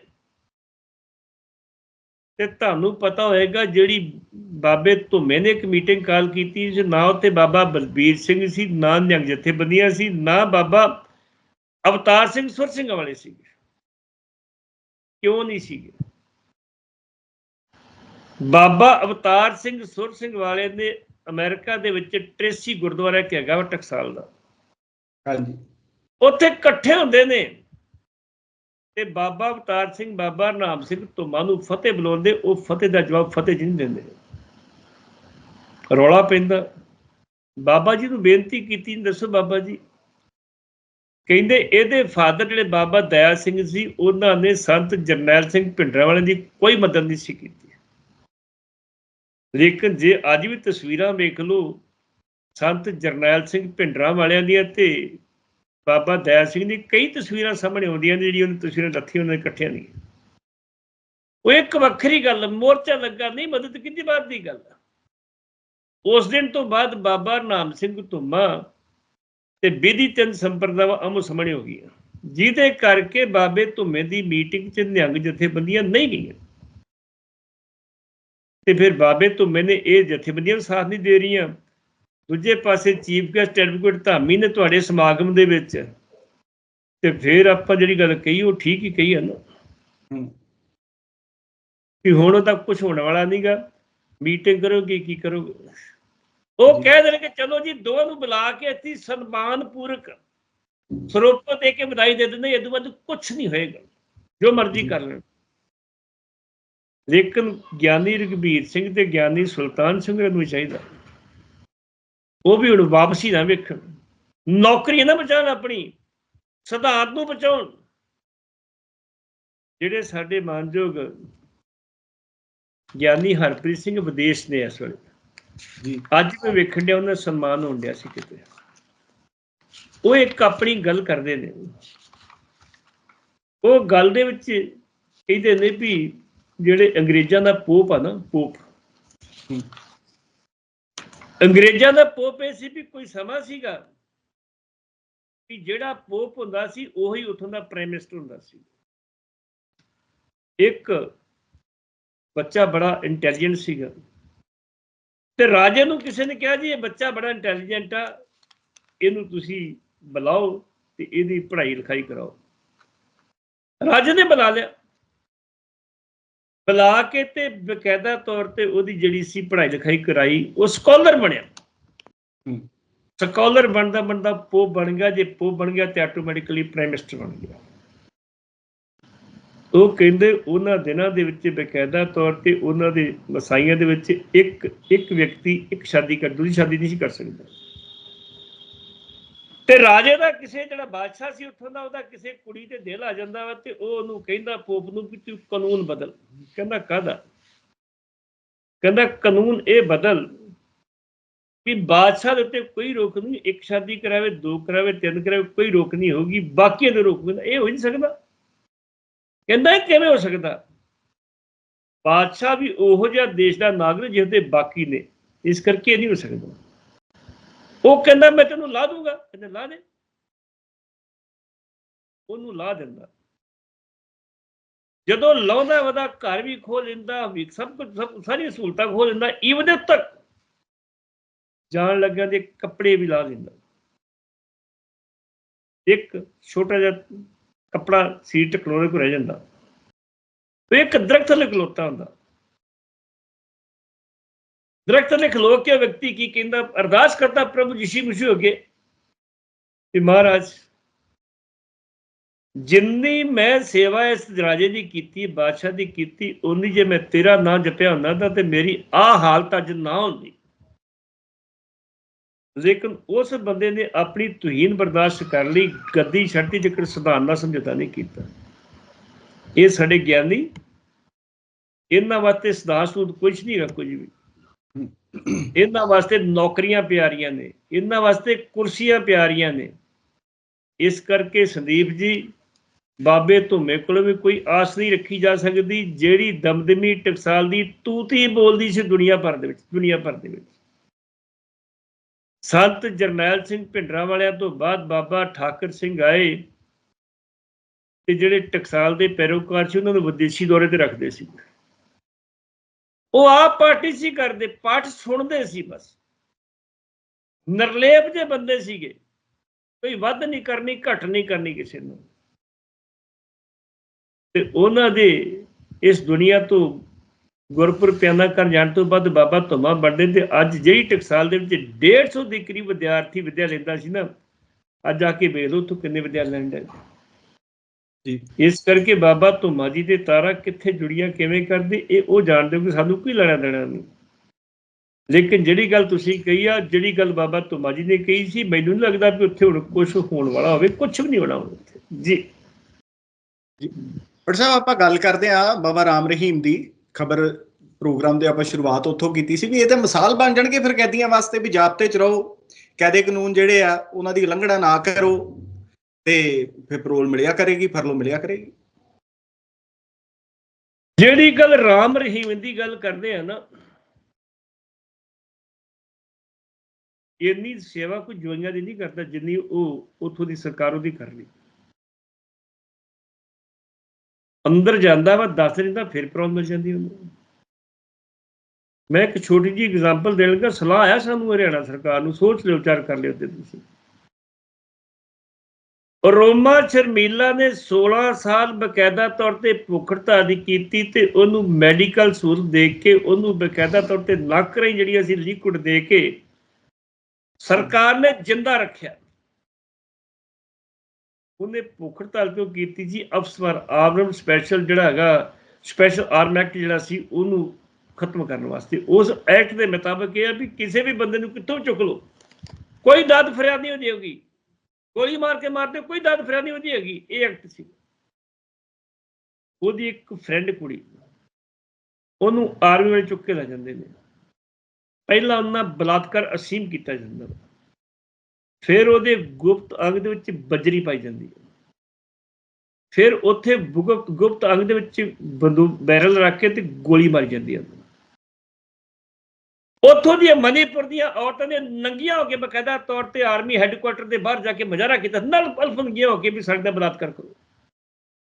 ਤੇ ਤੁਹਾਨੂੰ ਪਤਾ ਹੋਏਗਾ ਜਿਹੜੀ ਬਾਬੇ ਧੁੰਮੇ ਨੇ ਇੱਕ ਮੀਟਿੰਗ ਕਾਲ ਕੀਤੀ ਸੀ ਨਾ ਉੱਤੇ ਬਾਬਾ ਬਲਬੀਰ ਸਿੰਘ ਸੀ ਨਾ ਨਿਹੰਗ ਜਥੇਬੰਦੀਆਂ ਸੀ ਨਾ ਬਾਬਾ ਅਵਤਾਰ ਸਿੰਘ ਸੁਰ ਸਿੰਘ ਵਾਲੇ ਸੀ। ਕਿਉਂ ਨਹੀਂ ਸੀਗੇ? ਬਾਬਾ ਅਵਤਾਰ ਸਿੰਘ ਸੁਰ ਸਿੰਘ ਵਾਲੇ ਨੇ ਅਮਰੀਕਾ ਦੇ ਵਿੱਚ ਟ੍ਰੇਸੀ ਗੁਰਦੁਆਰਾ ਇੱਕ ਹੈਗਾ ਟਕਸਾਲ ਦਾ। ਹਾਂਜੀ। ਉੱਥੇ ਇਕੱਠੇ ਹੁੰਦੇ ਨੇ। ਤੇ ਬਾਬਾ ਅਵਤਾਰ ਸਿੰਘ ਬਾਬਾ ਨਾਮ ਸਿੰਘ ਧੁੰਮਾ ਨੂੰ ਫਤਿਹ ਬੁਲਾਉਂਦੇ, ਉਹ ਫਤਿਹ ਦਾ ਜਵਾਬ ਫਤਿਹ ਜੀ ਨਹੀਂ ਦਿੰਦੇ ਰੌਲਾ ਪੈਂਦਾ। ਬਾਬਾ ਜੀ ਨੂੰ ਬੇਨਤੀ ਕੀਤੀ, ਦੱਸੋ ਬਾਬਾ ਜੀ। ਕਹਿੰਦੇ, ਇਹਦੇ ਫਾਦਰ ਜਿਹੜੇ ਬਾਬਾ ਦਇਆ ਸਿੰਘ ਸੀ, ਉਹਨਾਂ ਨੇ ਸੰਤ ਜਰਨੈਲ ਸਿੰਘ ਭਿੰਡਰਾਂ ਵਾਲੇ ਦੀ ਕੋਈ ਮਦਦ ਨਹੀਂ ਸੀ ਕੀਤੀ। ਲੇਕਿਨ ਜੇ ਅੱਜ ਵੀ ਤਸਵੀਰਾਂ ਵੇਖ ਲਓ, ਸੰਤ ਜਰਨੈਲ ਸਿੰਘ ਭਿੰਡਰਾਂ ਵਾਲਿਆਂ ਦੀਆਂ ਤੇ ਬਾਬਾ ਦਇਆ ਸਿੰਘ ਦੀ ਕਈ ਤਸਵੀਰਾਂ ਸਾਹਮਣੇ ਆਉਂਦੀਆਂ ਨੇ ਜਿਹੜੀਆਂ ਉਹਨੇ ਤਸਵੀਰਾਂ ਲੱਥੀਆਂ, ਉਹਨਾਂ ਦੇ ਇਕੱਠੀਆਂ ਨਹੀਂ। ਉਹ ਇੱਕ ਵੱਖਰੀ ਗੱਲ, ਮੋਰਚਾ ਲੱਗਾ, ਨਹੀਂ, ਮਦਦ ਕੀਤੀ ਬਾਤ ਦੀ ਗੱਲ ਉਸ ਦਿਨ ਤੋਂ ਬਾਅਦ ਬਾਬਾ ਨਾਮ ਸਿੰਘ ਧੁੰਮਾ ਤੇ ਵਿਧੀ ਤਿੰਨ ਸੰਪਰਦਾਵਾਂ ਆਮੋ ਸਾਹਮਣੇ ਹੋ ਗਈਆਂ। ਜਿਹਦੇ ਕਰਕੇ ਬਾਬੇ ਧੁੰਮੇ ਦੀ ਮੀਟਿੰਗ 'ਚ ਨਿਹੰਗ ਜਥੇਬੰਦੀਆਂ ਨਹੀਂ ਗਈਆਂ। ਤੇ ਫਿਰ ਬਾਬੇ ਧੁੰਮੇ ਨੇ ਇਹ ਜਥੇਬੰਦੀਆਂ ਸਾਥ ਨਹੀਂ ਦੇ ਰਹੀਆਂ। ਦੂਜੇ ਪਾਸੇ ਚੀਫ ਗੈਸਟ ਐਡਵੋਕੇਟ ਧਾਮੀ ਨੇ ਤੁਹਾਡੇ ਸਮਾਗਮ ਦੇ ਵਿੱਚ ਤੇ ਫਿਰ ਆਪਾਂ ਜਿਹੜੀ ਗੱਲ ਕਹੀ ਉਹ ਠੀਕ ਹੀ ਕਹੀ ਹੈ ਨਾ। ਕਿ ਹੁਣ ਉਹਦਾ ਕੁਝ ਹੋਣ ਵਾਲਾ ਨਹੀਂਗਾ ਮੀਟਿੰਗ ਕਰੋਗੇ ਕੀ ਕਰੋਗੇ? ਉਹ। ਕਹਿ ਦੇਣ ਕਿ ਚਲੋ ਜੀ ਦੋਵਾਂ ਨੂੰ ਬੁਲਾ ਕੇ ਅਸੀਂ ਸਨਮਾਨਪੂਰਕ ਸਰੂਪ ਦੇ ਕੇ ਵਧਾਈ ਦੇ ਦਿੰਦੇ ਇਹ ਤੋਂ ਬਾਅਦ ਕੁਝ ਨਹੀਂ ਹੋਏਗਾ। ਜੋ ਮਰਜ਼ੀ। ਕਰ ਲੈਣ। ਲੇਕਿਨ ਗਿਆਨੀ ਰਘਬੀਰ ਸਿੰਘ ਤੇ ਗਿਆਨੀ ਸੁਲਤਾਨ ਸਿੰਘ ਨੂੰ ਚਾਹੀਦਾ। ਉਹ ਵੀ ਹੁਣ ਵਾਪਸੀ ਨਾ ਵੇਖਣ। ਨੌਕਰੀ ਨਾ ਬਚਾਉਣ ਆਪਣੀ ਸਿਧਾਂਤ ਨੂੰ ਬਚਾਉਣ ਜਿਹੜੇ ਸਾਡੇ ਮਾਨਯੋਗ ਗਿਆਨੀ ਹਰਪ੍ਰੀਤ ਸਿੰਘ ਵਿਦੇਸ਼ ਨੇ ਇਸ ਵੇਲੇ। ਜੀ। ਅੱਜ ਮੈਂ ਵੇਖਣ ਡਿਆ ਉਹਨਾਂ ਦਾ ਸਨਮਾਨ ਹੋਣ ਡਿਆ ਸੀ ਕਿਤੇ। ਉਹ ਇੱਕ ਆਪਣੀ ਗੱਲ ਕਰਦੇ ਨੇ। ਉਹ ਗੱਲ ਦੇ ਵਿੱਚ ਕਹਿੰਦੇ ਨੇ ਵੀ ਜਿਹੜੇ ਅੰਗਰੇਜ਼ਾਂ ਦਾ ਪੋਪ ਆ ਨਾ ਪੋਪ। ਅੰਗਰੇਜ਼ਾਂ ਦਾ ਪੋਪ ਇਹ ਸੀ ਵੀ ਕੋਈ ਸਮਾਂ ਸੀਗਾ ਕਿ ਜਿਹੜਾ ਪੋਪ ਹੁੰਦਾ ਸੀ, ਉਹੀ ਉੱਥੋਂ ਦਾ ਪ੍ਰਾਈਮ ਮਿਨਿਸਟਰ ਹੁੰਦਾ ਸੀ। ਇੱਕ ਬੱਚਾ ਬੜਾ ਇੰਟੈਲੀਜੈਂਟ ਸੀਗਾ। ਤੇ ਰਾਜੇ ਨੂੰ ਕਿਸੇ ਨੇ ਕਿਹਾ ਜੀ, ਇਹ ਬੱਚਾ ਬੜਾ ਇੰਟੈਲੀਜੈਂਟ ਆ, ਇਹਨੂੰ ਤੁਸੀਂ ਬੁਲਾਓ ਤੇ ਇਹਦੀ ਪੜ੍ਹਾਈ ਲਿਖਾਈ ਕਰਾਓ। ਰਾਜੇ ਨੇ ਬੁਲਾ ਲਿਆ। ਬੁਲਾ ਕੇ ਤੇ ਬਕਾਇਦਾ ਤੌਰ ਤੇ ਉਹਦੀ ਜਿਹੜੀ ਸੀ ਪੜ੍ਹਾਈ ਲਿਖਾਈ ਕਰਾਈ ਉਹ ਸਕਾਲਰ ਬਣਿਆ। ਸਕਾਲਰ ਬਣਦਾ ਬਣਦਾ ਪੋਪ ਬਣ ਗਿਆ ਜੇ ਪੋਪ ਬਣ ਗਿਆ ਤੇ ਆਟੋਮੈਟਿਕਲੀ ਪ੍ਰਾਈਮ ਮਿਨਿਸਟਰ ਬਣ ਗਿਆ। ਉਹ ਕਹਿੰਦੇ ਉਹਨਾਂ ਦਿਨਾਂ ਦੇ ਵਿੱਚ ਬਕਾਇਦਾ ਤੌਰ ਤੇ ਉਹਨਾਂ ਦੇ ਵਸਾਈਆਂ ਦੇ ਵਿੱਚ ਇੱਕ ਇੱਕ ਵਿਅਕਤੀ ਇੱਕ ਸ਼ਾਦੀ ਕਰ ਦੂਜੀ ਸ਼ਾਦੀ ਨਹੀਂ ਸੀ ਕਰ ਸਕਦਾ। ਤੇ ਰਾਜੇ ਦਾ ਕਿਸੇ ਜਿਹੜਾ ਬਾਦਸ਼ਾਹ ਸੀ ਉੱਥੋਂ ਦਾ, ਉਹਦਾ ਕਿਸੇ ਕੁੜੀ ਤੇ ਦਿਲ ਆ ਜਾਂਦਾ ਵਾ ਤੇ ਉਹ ਉਹਨੂੰ ਕਹਿੰਦਾ ਪੋਪ ਨੂੰ ਕਿ ਤੂੰ ਕਾਨੂੰਨ ਬਦਲ। ਕਹਿੰਦਾ ਕਾਹਦਾ? ਕਹਿੰਦਾ ਕਾਨੂੰਨ ਇਹ ਬਦਲ ਵੀ ਬਾਦਸ਼ਾਹ ਦੇ ਉੱਤੇ ਕੋਈ ਰੋਕ ਨਹੀਂ, ਇੱਕ ਸ਼ਾਦੀ ਕਰਾਵੇ, ਦੋ ਕਰਾਵੇ, ਤਿੰਨ ਕਰਾਵੇ, ਕੋਈ ਰੋਕ ਨਹੀਂ ਹੋਊਗੀ, ਬਾਕੀਆਂ ਦੇ ਰੋਕ ਕਹਿੰਦਾ ਇਹ ਹੋ ਨਹੀਂ ਸਕਦਾ। ਕਹਿੰਦਾ ਇਹ ਕਿਵੇਂ ਹੋ ਸਕਦਾ? ਬਾਦਸ਼ਾਹ ਵੀ ਉਹੋ ਜਿਹਾ ਦੇਸ਼ ਦਾ ਨਾਗਰਿਕ ਜਿਹਦੇ ਬਾਕੀ ਨੇ। ਇਸ ਕਰਕੇ ਇਹ ਨਹੀਂ ਹੋ ਸਕਦਾ। ਉਹ ਕਹਿੰਦਾ, ਮੈਂ ਤੈਨੂੰ ਲਾ ਦੂੰਗਾ ਕਹਿੰਦਾ, ਲਾ ਦੇ। ਉਹਨੂੰ ਲਾ ਦਿੰਦਾ। ਜਦੋਂ ਲਾਉਂਦਾ, ਉਹਦਾ ਘਰ ਵੀ ਖੋਲ ਲੈਂਦਾ, ਵੀ ਸਭ ਕੁਝ ਸਭ, ਸਾਰੀਆਂ ਸਹੂਲਤਾਂ ਖੋਲ ਲੈਂਦਾ ਈਵਨ ਤੱਕ ਜਾਣ ਲੱਗਿਆ ਦੇ ਕੱਪੜੇ ਵੀ ਲਾ ਦਿੰਦਾ। ਇੱਕ ਛੋਟਾ ਜਿਹਾ ਕੱਪੜਾ ਸੀਟ ਕਲੋਰੇ ਕੋ ਰਹਿ ਜਾਂਦਾ। ਇੱਕ ਦਰਖਤ ਥੱਲੇ ਹੁੰਦਾ। ਦਰਖਤ ਨੇ ਖਲੋ ਕੇ ਵਿਅਕਤੀ ਕੀ ਕਹਿੰਦਾ, ਅਰਦਾਸ ਕਰਦਾ ਪ੍ਰਭੂ ਯਿਸੂ ਮਸੀਹ ਅੱਗੇ ਕਿ ਮਹਾਰਾਜ, ਜਿੰਨੀ ਮੈਂ ਸੇਵਾ ਇਸ ਰਾਜੇ ਦੀ ਕੀਤੀ, ਬਾਦਸ਼ਾਹ ਦੀ ਕੀਤੀ ਉਨੀ ਜੇ ਮੈਂ ਤੇਰਾ ਨਾਂ ਜਪਿਆ ਹੁੰਦਾ ਤਾਂ ਤੇ ਮੇਰੀ ਆ ਹਾਲਤ ਅੱਜ ਨਾ ਹੁੰਦੀ। ਲੇਕਿਨ ਉਸ ਬੰਦੇ ਨੇ ਆਪਣੀ ਤੁਹੀਨ ਬਰਦਾਸ਼ਤ ਕਰ ਲਈ, ਗੱਦੀ ਛੱਡਤੀ, ਜੇਕਰ ਸੁਧਾਰਨ ਦਾ ਸਮਝੌਤਾ ਨਹੀਂ ਕੀਤਾ। ਇਹ ਸਾਡੇ ਗਿਆਨੀ, ਇਹਨਾਂ ਵਾਸਤੇ ਸਦਾਸੂਦ ਕੁਝ ਨਹੀਂ ਹੈ ਕੁਝ ਵੀ ਇਹਨਾਂ ਵਾਸਤੇ ਨੌਕਰੀਆਂ ਪਿਆਰੀਆਂ ਨੇ, ਇਹਨਾਂ ਵਾਸਤੇ ਕੁਰਸੀਆਂ ਪਿਆਰੀਆਂ ਨੇ। ਇਸ ਕਰਕੇ ਸੰਦੀਪ ਜੀ, ਬਾਬੇ ਧੁੰਮੇ ਕੋਲ ਵੀ ਕੋਈ ਆਸ ਨਹੀਂ ਰੱਖੀ ਜਾ ਸਕਦੀ, ਜਿਹੜੀ ਦਮਦਮੀ ਟਕਸਾਲ ਦੀ ਤੂਤੀ ਬੋਲਦੀ ਸੀ ਦੁਨੀਆ ਭਰ ਦੇ ਵਿੱਚ, ਦੁਨੀਆ ਭਰ ਦੇ ਵਿੱਚ। ਸੰਤ ਜਰਨੈਲ ਸਿੰਘ ਭਿੰਡਰਾਂ ਵਾਲਿਆਂ ਤੋਂ ਬਾਅਦ ਬਾਬਾ ਠਾਕਰ ਸਿੰਘ ਆਏ ਤੇ ਜਿਹੜੇ ਟਕਸਾਲ ਦੇ ਪੈਰੋਕਾਰ ਸੀ, ਉਹਨਾਂ ਨੂੰ ਵਿਦੇਸ਼ੀ ਦੌਰੇ ਤੇ ਰੱਖਦੇ ਸੀ। ਉਹ ਆਪ ਪਾਰਟੀ ਸੀ ਕਰਦੇ, ਪਾਠ ਸੁਣਦੇ ਸੀ ਬਸ। ਨਰਲੇਪ ਜੇ ਬੰਦੇ ਸੀਗੇ। ਕੋਈ ਵੱਧ ਨਹੀਂ ਕਰਨੀ, ਘਟ ਨਹੀਂ ਕਰਨੀ ਕਿਸੇ ਨੂੰ। ਤੇ ਉਹਨਾਂ ਦੇ ਇਸ ਦੁਨੀਆ ਤੋਂ ਗੁਰਪੁਰ ਪਿਆਨਾ ਕਰਨ ਜਾਣ ਤੋਂ ਬਾਅਦ ਬਾਬਾ ਧੁਮਾ ਬੰਦੇ ਤੇ ਅੱਜ ਜਿਹੜੀ ਟਕਸਾਲ ਦੇ ਵਿੱਚ 150 ਦੇ ਕਰੀਬ ਵਿਦਿਆਰਥੀ ਵਿਦਿਆ ਲੈਂਦਾ ਸੀ ਨਾ। ਅੱਜ ਆ ਕੇ ਵੇਖ ਲਓ ਉੱਥੋਂ ਕਿੰਨੇ ਵਿਦਿਆ ਲੈਣ ਜੀ ਇਸ ਕਰਕੇ ਬਾਬਾ ਧੁਮਾ ਜੀ ਦੇ ਤਾਰਾ ਕਿੱਥੇ ਜੁੜੀਆਂ ਕਿਵੇਂ ਕਰਦੇ ਇਹ ਉਹ ਜਾਣਦੇ ਕਿ ਸਾਨੂੰ ਕੋਈ ਲੈਣਾ ਦੇਣਾ ਨਹੀਂ। ਲੇਕਿਨ ਜਿਹੜੀ ਗੱਲ ਤੁਸੀਂ ਕਹੀ ਆ ਜਿਹੜੀ ਗੱਲ ਬਾਬਾ ਧੁਮਾ ਜੀ ਨੇ ਕਹੀ ਸੀ ਮੈਨੂੰ ਨਹੀਂ ਲੱਗਦਾ ਕਿ ਉੱਥੇ ਹੁਣ ਕੁਝ ਹੋਣ ਵਾਲਾ ਹੋਵੇ ਕੁਝ ਵੀ ਨਹੀਂ ਹੋਣਾ ਉੱਥੇ। ਜੀ। ਪਰ ਸਾਹਿਬ ਆਪਾਂ ਗੱਲ ਕਰਦੇ ਆ ਬਾਬਾ ਰਾਮ ਰਹੀਮ ਦੀ ਖਬਰ ਪ੍ਰੋਗਰਾਮ ਦੇ ਆਪਾਂ ਸ਼ੁਰੂਆਤ ਉੱਥੋਂ ਕੀਤੀ ਸੀ ਵੀ ਇਹ ਤੇ ਮਿਸਾਲ ਬਣ ਜਾਣਗੇ ਫਿਰ ਕੈਦੀਆਂ ਵਾਸਤੇ ਵੀ ਜਾਬਤੇ ਚ ਰਹੋ ਕਾਇਦੇ ਕਾਨੂੰਨ ਜਿਹੜੇ ਆ ਉਹਨਾਂ ਦੀ ਉਲੰਘਣਾ ਨਾ ਕਰੋ। ਤੇ ਫਿਰ ਪਰੋਲ ਮਿਲਿਆ ਕਰੇਗੀ ਫਰਲੋ ਮਿਲਿਆ ਕਰੇਗੀ। ਜਿਹੜੀ ਗੱਲ ਰਾਮ ਰਹੀਮ ਦੀ ਗੱਲ ਕਰਦੇ ਆ ਨਾ, ਇੰਨੀ ਸੇਵਾ ਕੋਈ ਜੋਈਆਂ ਦੀ ਨਹੀਂ ਕਰਦਾ ਜਿੰਨੀ ਉਹ ਉਥੋਂ ਦੀ ਸਰਕਾਰ ਉਹਦੀ ਕਰ ਲਈ। ਅੰਦਰ ਜਾਂਦਾ ਵਾ, ਦੱਸ ਦਿੰਦਾ ਫਿਰ ਪ੍ਰੋਬਲਮ ਮਿਲ ਜਾਂਦੀ ਉਹਨੂੰ। ਮੈਂ ਇੱਕ ਛੋਟੀ ਜੀ ਐਗਜ਼ਾਮਪਲ ਦੇਣ ਲੱਗਾ, ਸਲਾਹ ਆਇਆ ਸਾਨੂੰ ਹਰਿਆਣਾ ਸਰਕਾਰ ਨੂੰ, ਸੋਚ ਲਿਓ, ਵਿਚਾਰ ਕਰ ਲਿਓ ਤੇ ਤੁਸੀਂ। ਰੋਮਾ ਸ਼ਰਮੀਲਾ ਨੇ 16 ਸਾਲ ਬਕਾਇਦਾ ਤੌਰ ਤੇ ਭੁੱਖ ਦੀ ਕੀਤੀ ਤੇ ਉਹਨੂੰ ਮੈਡੀਕਲ ਸਹੂਲਤ ਦੇ ਕੇ ਉਹਨੂੰ ਬਕਾਇਦਾ ਤੌਰ ਤੇ ਨੱਕ ਰਹੀ ਜਿਹੜੀ ਅਸੀਂ ਲਿਕੁਇਡ ਦੇ ਕੇ ਸਰਕਾਰ ਨੇ ਜਿੰਦਾ ਰੱਖਿਆ। ਉਹਨੇ ਭੁੱਖ ਹੜਤਾਲ ਕਿਉਂ ਕੀਤੀ ਸੀ ਅਫਸਰ ਆਰਮ ਸਪੈਸ਼ਲ ਜਿਹੜਾ ਹੈਗਾ ਸਪੈਸ਼ਲ ਆਰਮ ਐਕਟ ਜਿਹੜਾ ਸੀ, ਉਹਨੂੰ ਖਤਮ ਕਰਨ ਵਾਸਤੇ। ਉਸ ਐਕਟ ਦੇ ਮੁਤਾਬਕ ਇਹ ਆ ਵੀ ਕਿਸੇ ਵੀ ਬੰਦੇ ਨੂੰ ਕਿੱਥੋਂ ਚੁੱਕ ਲਓ। ਕੋਈ ਦਾਦ ਫਰਿਆਦ ਨਹੀਂ ਹੋ ਜਾਏਗੀ ਗੋਲੀ ਮਾਰ ਕੇ ਮਾਰਦੇ, ਕੋਈ ਦਾਦ ਫਰਿਆਦ ਨਹੀਂ ਹੋ ਜਾਏਗੀ ਇਹ ਐਕਟ ਸੀ। ਉਹਦੀ ਇੱਕ ਫਰੈਂਡ ਕੁੜੀ, ਉਹਨੂੰ ਆਰਮੀ ਵਾਲੇ ਚੁੱਕ ਕੇ ਲੈ ਜਾਂਦੇ ਨੇ। ਪਹਿਲਾਂ ਉਹਨਾਂ ਬਲਾਤਕਾਰ ਅਸੀਮ ਕੀਤਾ ਜਾਂਦਾ ਫਿਰ ਉਹਦੇ ਗੁਪਤ ਅੰਗ ਦੇ ਵਿੱਚ ਬਜਰੀ ਪਾਈ ਜਾਂਦੀ ਹੈ ਫਿਰ ਉੱਥੇ ਗੁਪਤ ਗੁਪਤ ਅੰਗ ਦੇ ਵਿੱਚ ਬੰਦੂਕ ਬੈਰਲ ਰੱਖ ਕੇ ਤੇ ਗੋਲੀ ਮਾਰੀ ਜਾਂਦੀ ਹੈ ਉੱਥੋਂ ਦੀਆਂ ਮਨੀਪੁਰ ਦੀਆਂ ਔਰਤਾਂ ਨੇ ਨੰਗੀਆਂ ਹੋ ਕੇ ਬਕਾਇਦਾ ਤੌਰ ਤੇ ਆਰਮੀ ਹੈੱਡਕੁਆਟਰ ਦੇ ਬਾਹਰ ਜਾ ਕੇ ਮੁਜ਼ਾਹਰਾ ਕੀਤਾ, ਨਲ ਅਲਫ ਹੋ ਕੇ ਵੀ ਸਾਡੇ ਦਾ ਬਲਾਤਕਾਰ ਕਰੋ।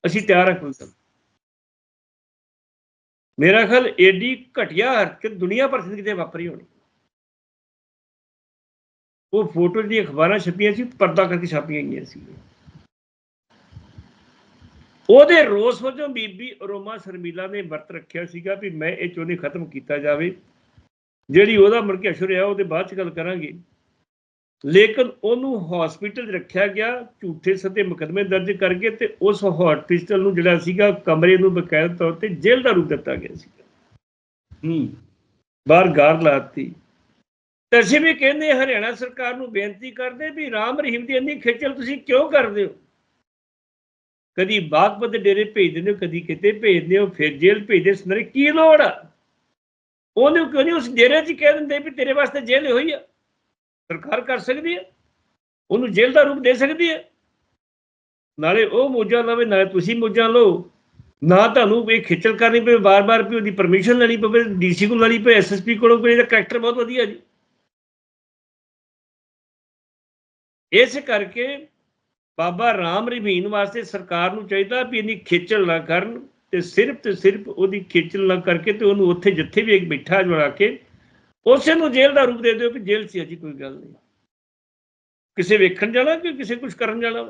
ਅਸੀਂ ਤਿਆਰ ਹਾਂ ਕੋਈ ਮੇਰਾ ਖਿਆਲ ਏਡੀ ਘਟੀਆ ਹਰਕਤ ਦੁਨੀਆ ਭਰ 'ਚ ਕਿਤੇ ਵਾਪਰੀ ਹੋਣੀ। ਉਹ ਫੋਟੋ ਦੀ ਅਖਬਾਰਾਂ ਛਪੀਆਂ ਸੀ, ਪਰਦਾ ਕਰਕੇ ਛਾਪੀਆਂ ਗਈਆਂ ਸੀ। ਉਹਦੇ ਰੋਸ ਵਜੋਂ ਬੀਬੀ ਅਰੋਮਾ ਸ਼ਰਮੀਲਾ ਨੇ ਵਰਤ ਰੱਖਿਆ ਸੀਗਾ ਵੀ ਮੈਂ ਇਹ ਚੋਣੀ ਖਤਮ ਕੀਤਾ ਜਾਵੇ। ਜਿਹੜੀ ਉਹਦਾ ਮੁੜ ਕੇ ਅਸ਼ੁਰ ਆ ਉਹਦੇ ਬਾਅਦ ਚ ਗੱਲ ਕਰਾਂਗੇ। ਲੇਕਿਨ ਉਹਨੂੰ ਹਸਪੀਟਲ 'ਚ ਰੱਖਿਆ ਗਿਆ ਝੂਠੇ ਸੱਤੇ ਮੁਕਦਮੇ ਦਰਜ ਕਰਕੇ ਤੇ ਉਸ ਹਸਪੀਟਲ ਨੂੰ ਜਿਹੜਾ ਸੀਗਾ ਕਮਰੇ ਨੂੰ ਬਕਾਇਦਾ ਤੌਰ ਤੇ ਜੇਲ੍ਹ ਦਾ ਰੂਪ ਦਿੱਤਾ ਗਿਆ ਸੀ। ਹੂੰ। ਬਾਹਰ ਗਾਰ ਲਾਤੀ। ਤੇ ਅਸੀਂ ਵੀ ਕਹਿੰਦੇ ਹਰਿਆਣਾ ਸਰਕਾਰ ਨੂੰ ਬੇਨਤੀ ਕਰਦੇ ਵੀ ਰਾਮ ਰਹੀਮ ਦੀ ਇੰਨੀ ਖੇਚਲ ਤੁਸੀਂ ਕਿਉਂ ਕਰਦੇ ਹੋ? ਕਦੀ ਬਾਗਪਤ ਡੇਰੇ ਭੇਜ ਦਿੰਦੇ ਹੋ ਕਦੀ ਕਿਤੇ ਭੇਜਦੇ ਹੋ ਫਿਰ ਜੇਲ੍ਹ ਭੇਜਦੇ ਸੁਨਰੇ ਕੀ ਲੋੜ ਆ? ਉਹਨੂੰ ਕਿਉਂ ਨਹੀਂ ਉਸ ਡੇਰੇ 'ਚ ਕਹਿ ਦਿੰਦੇ ਵੀ ਤੇਰੇ ਵਾਸਤੇ ਜੇਲ੍ਹ ਹੋਈ ਆ। ਸਰਕਾਰ ਕਰ ਸਕਦੀ ਹੈ ਉਹਨੂੰ ਜੇਲ੍ਹ ਦਾ ਰੂਪ ਦੇ ਸਕਦੀ ਹੈ ਨਾਲੇ ਉਹ ਮੋਜਾਂ ਲਵੇ, ਨਾਲੇ ਤੁਸੀਂ ਮੋਜਾਂ ਲਓ। ਨਾ ਤੁਹਾਨੂੰ ਵੀ ਖੇਚਲ ਕਰਨੀ ਪਵੇ, ਵਾਰ-ਵਾਰ ਵੀ ਉਹਦੀ ਪਰਮਿਸ਼ਨ ਲੈਣੀ ਪਵੇ, ਡੀਸੀ ਕੋਲ ਲੈਣੀ ਪਵੇ ਐਸਐਸਪੀ ਕੋਲੋਂ ਪਵੇ ਇਹਦਾ ਕਰੈਕਟਰ ਬਹੁਤ ਵਧੀਆ ਜੀ। ਇਸ ਕਰਕੇ ਬਾਬਾ ਰਾਮ ਰਹੀਮ ਵਾਸਤੇ ਸਰਕਾਰ ਨੂੰ ਚਾਹੀਦਾ ਵੀ ਇੰਨੀ ਖੇਚਲ ਨਾ ਕਰਨ। ਤੇ ਸਿਰਫ ਤੇ ਸਿਰਫ ਉਹਦੀ ਖੇਚਲ ਨਾ ਕਰਕੇ ਤੇ ਉਹਨੂੰ ਉੱਥੇ ਜਿੱਥੇ ਵੀ ਇੱਕ ਬਿਠਾ ਜੁੜਾ ਕੇ ਉਸੇ ਨੂੰ ਜੇਲ੍ਹ ਦਾ ਰੂਪ ਦੇ ਦਿਓ ਕਿ ਜੇਲ੍ਹ 'ਚ ਹੈ ਜੀ ਕੋਈ ਗੱਲ ਨਹੀਂ। ਕਿਸੇ ਵੇਖਣ ਜਾਣਾ ਕਿ ਕਿਸੇ ਕੁਝ ਕਰਨ ਜਾਣਾ।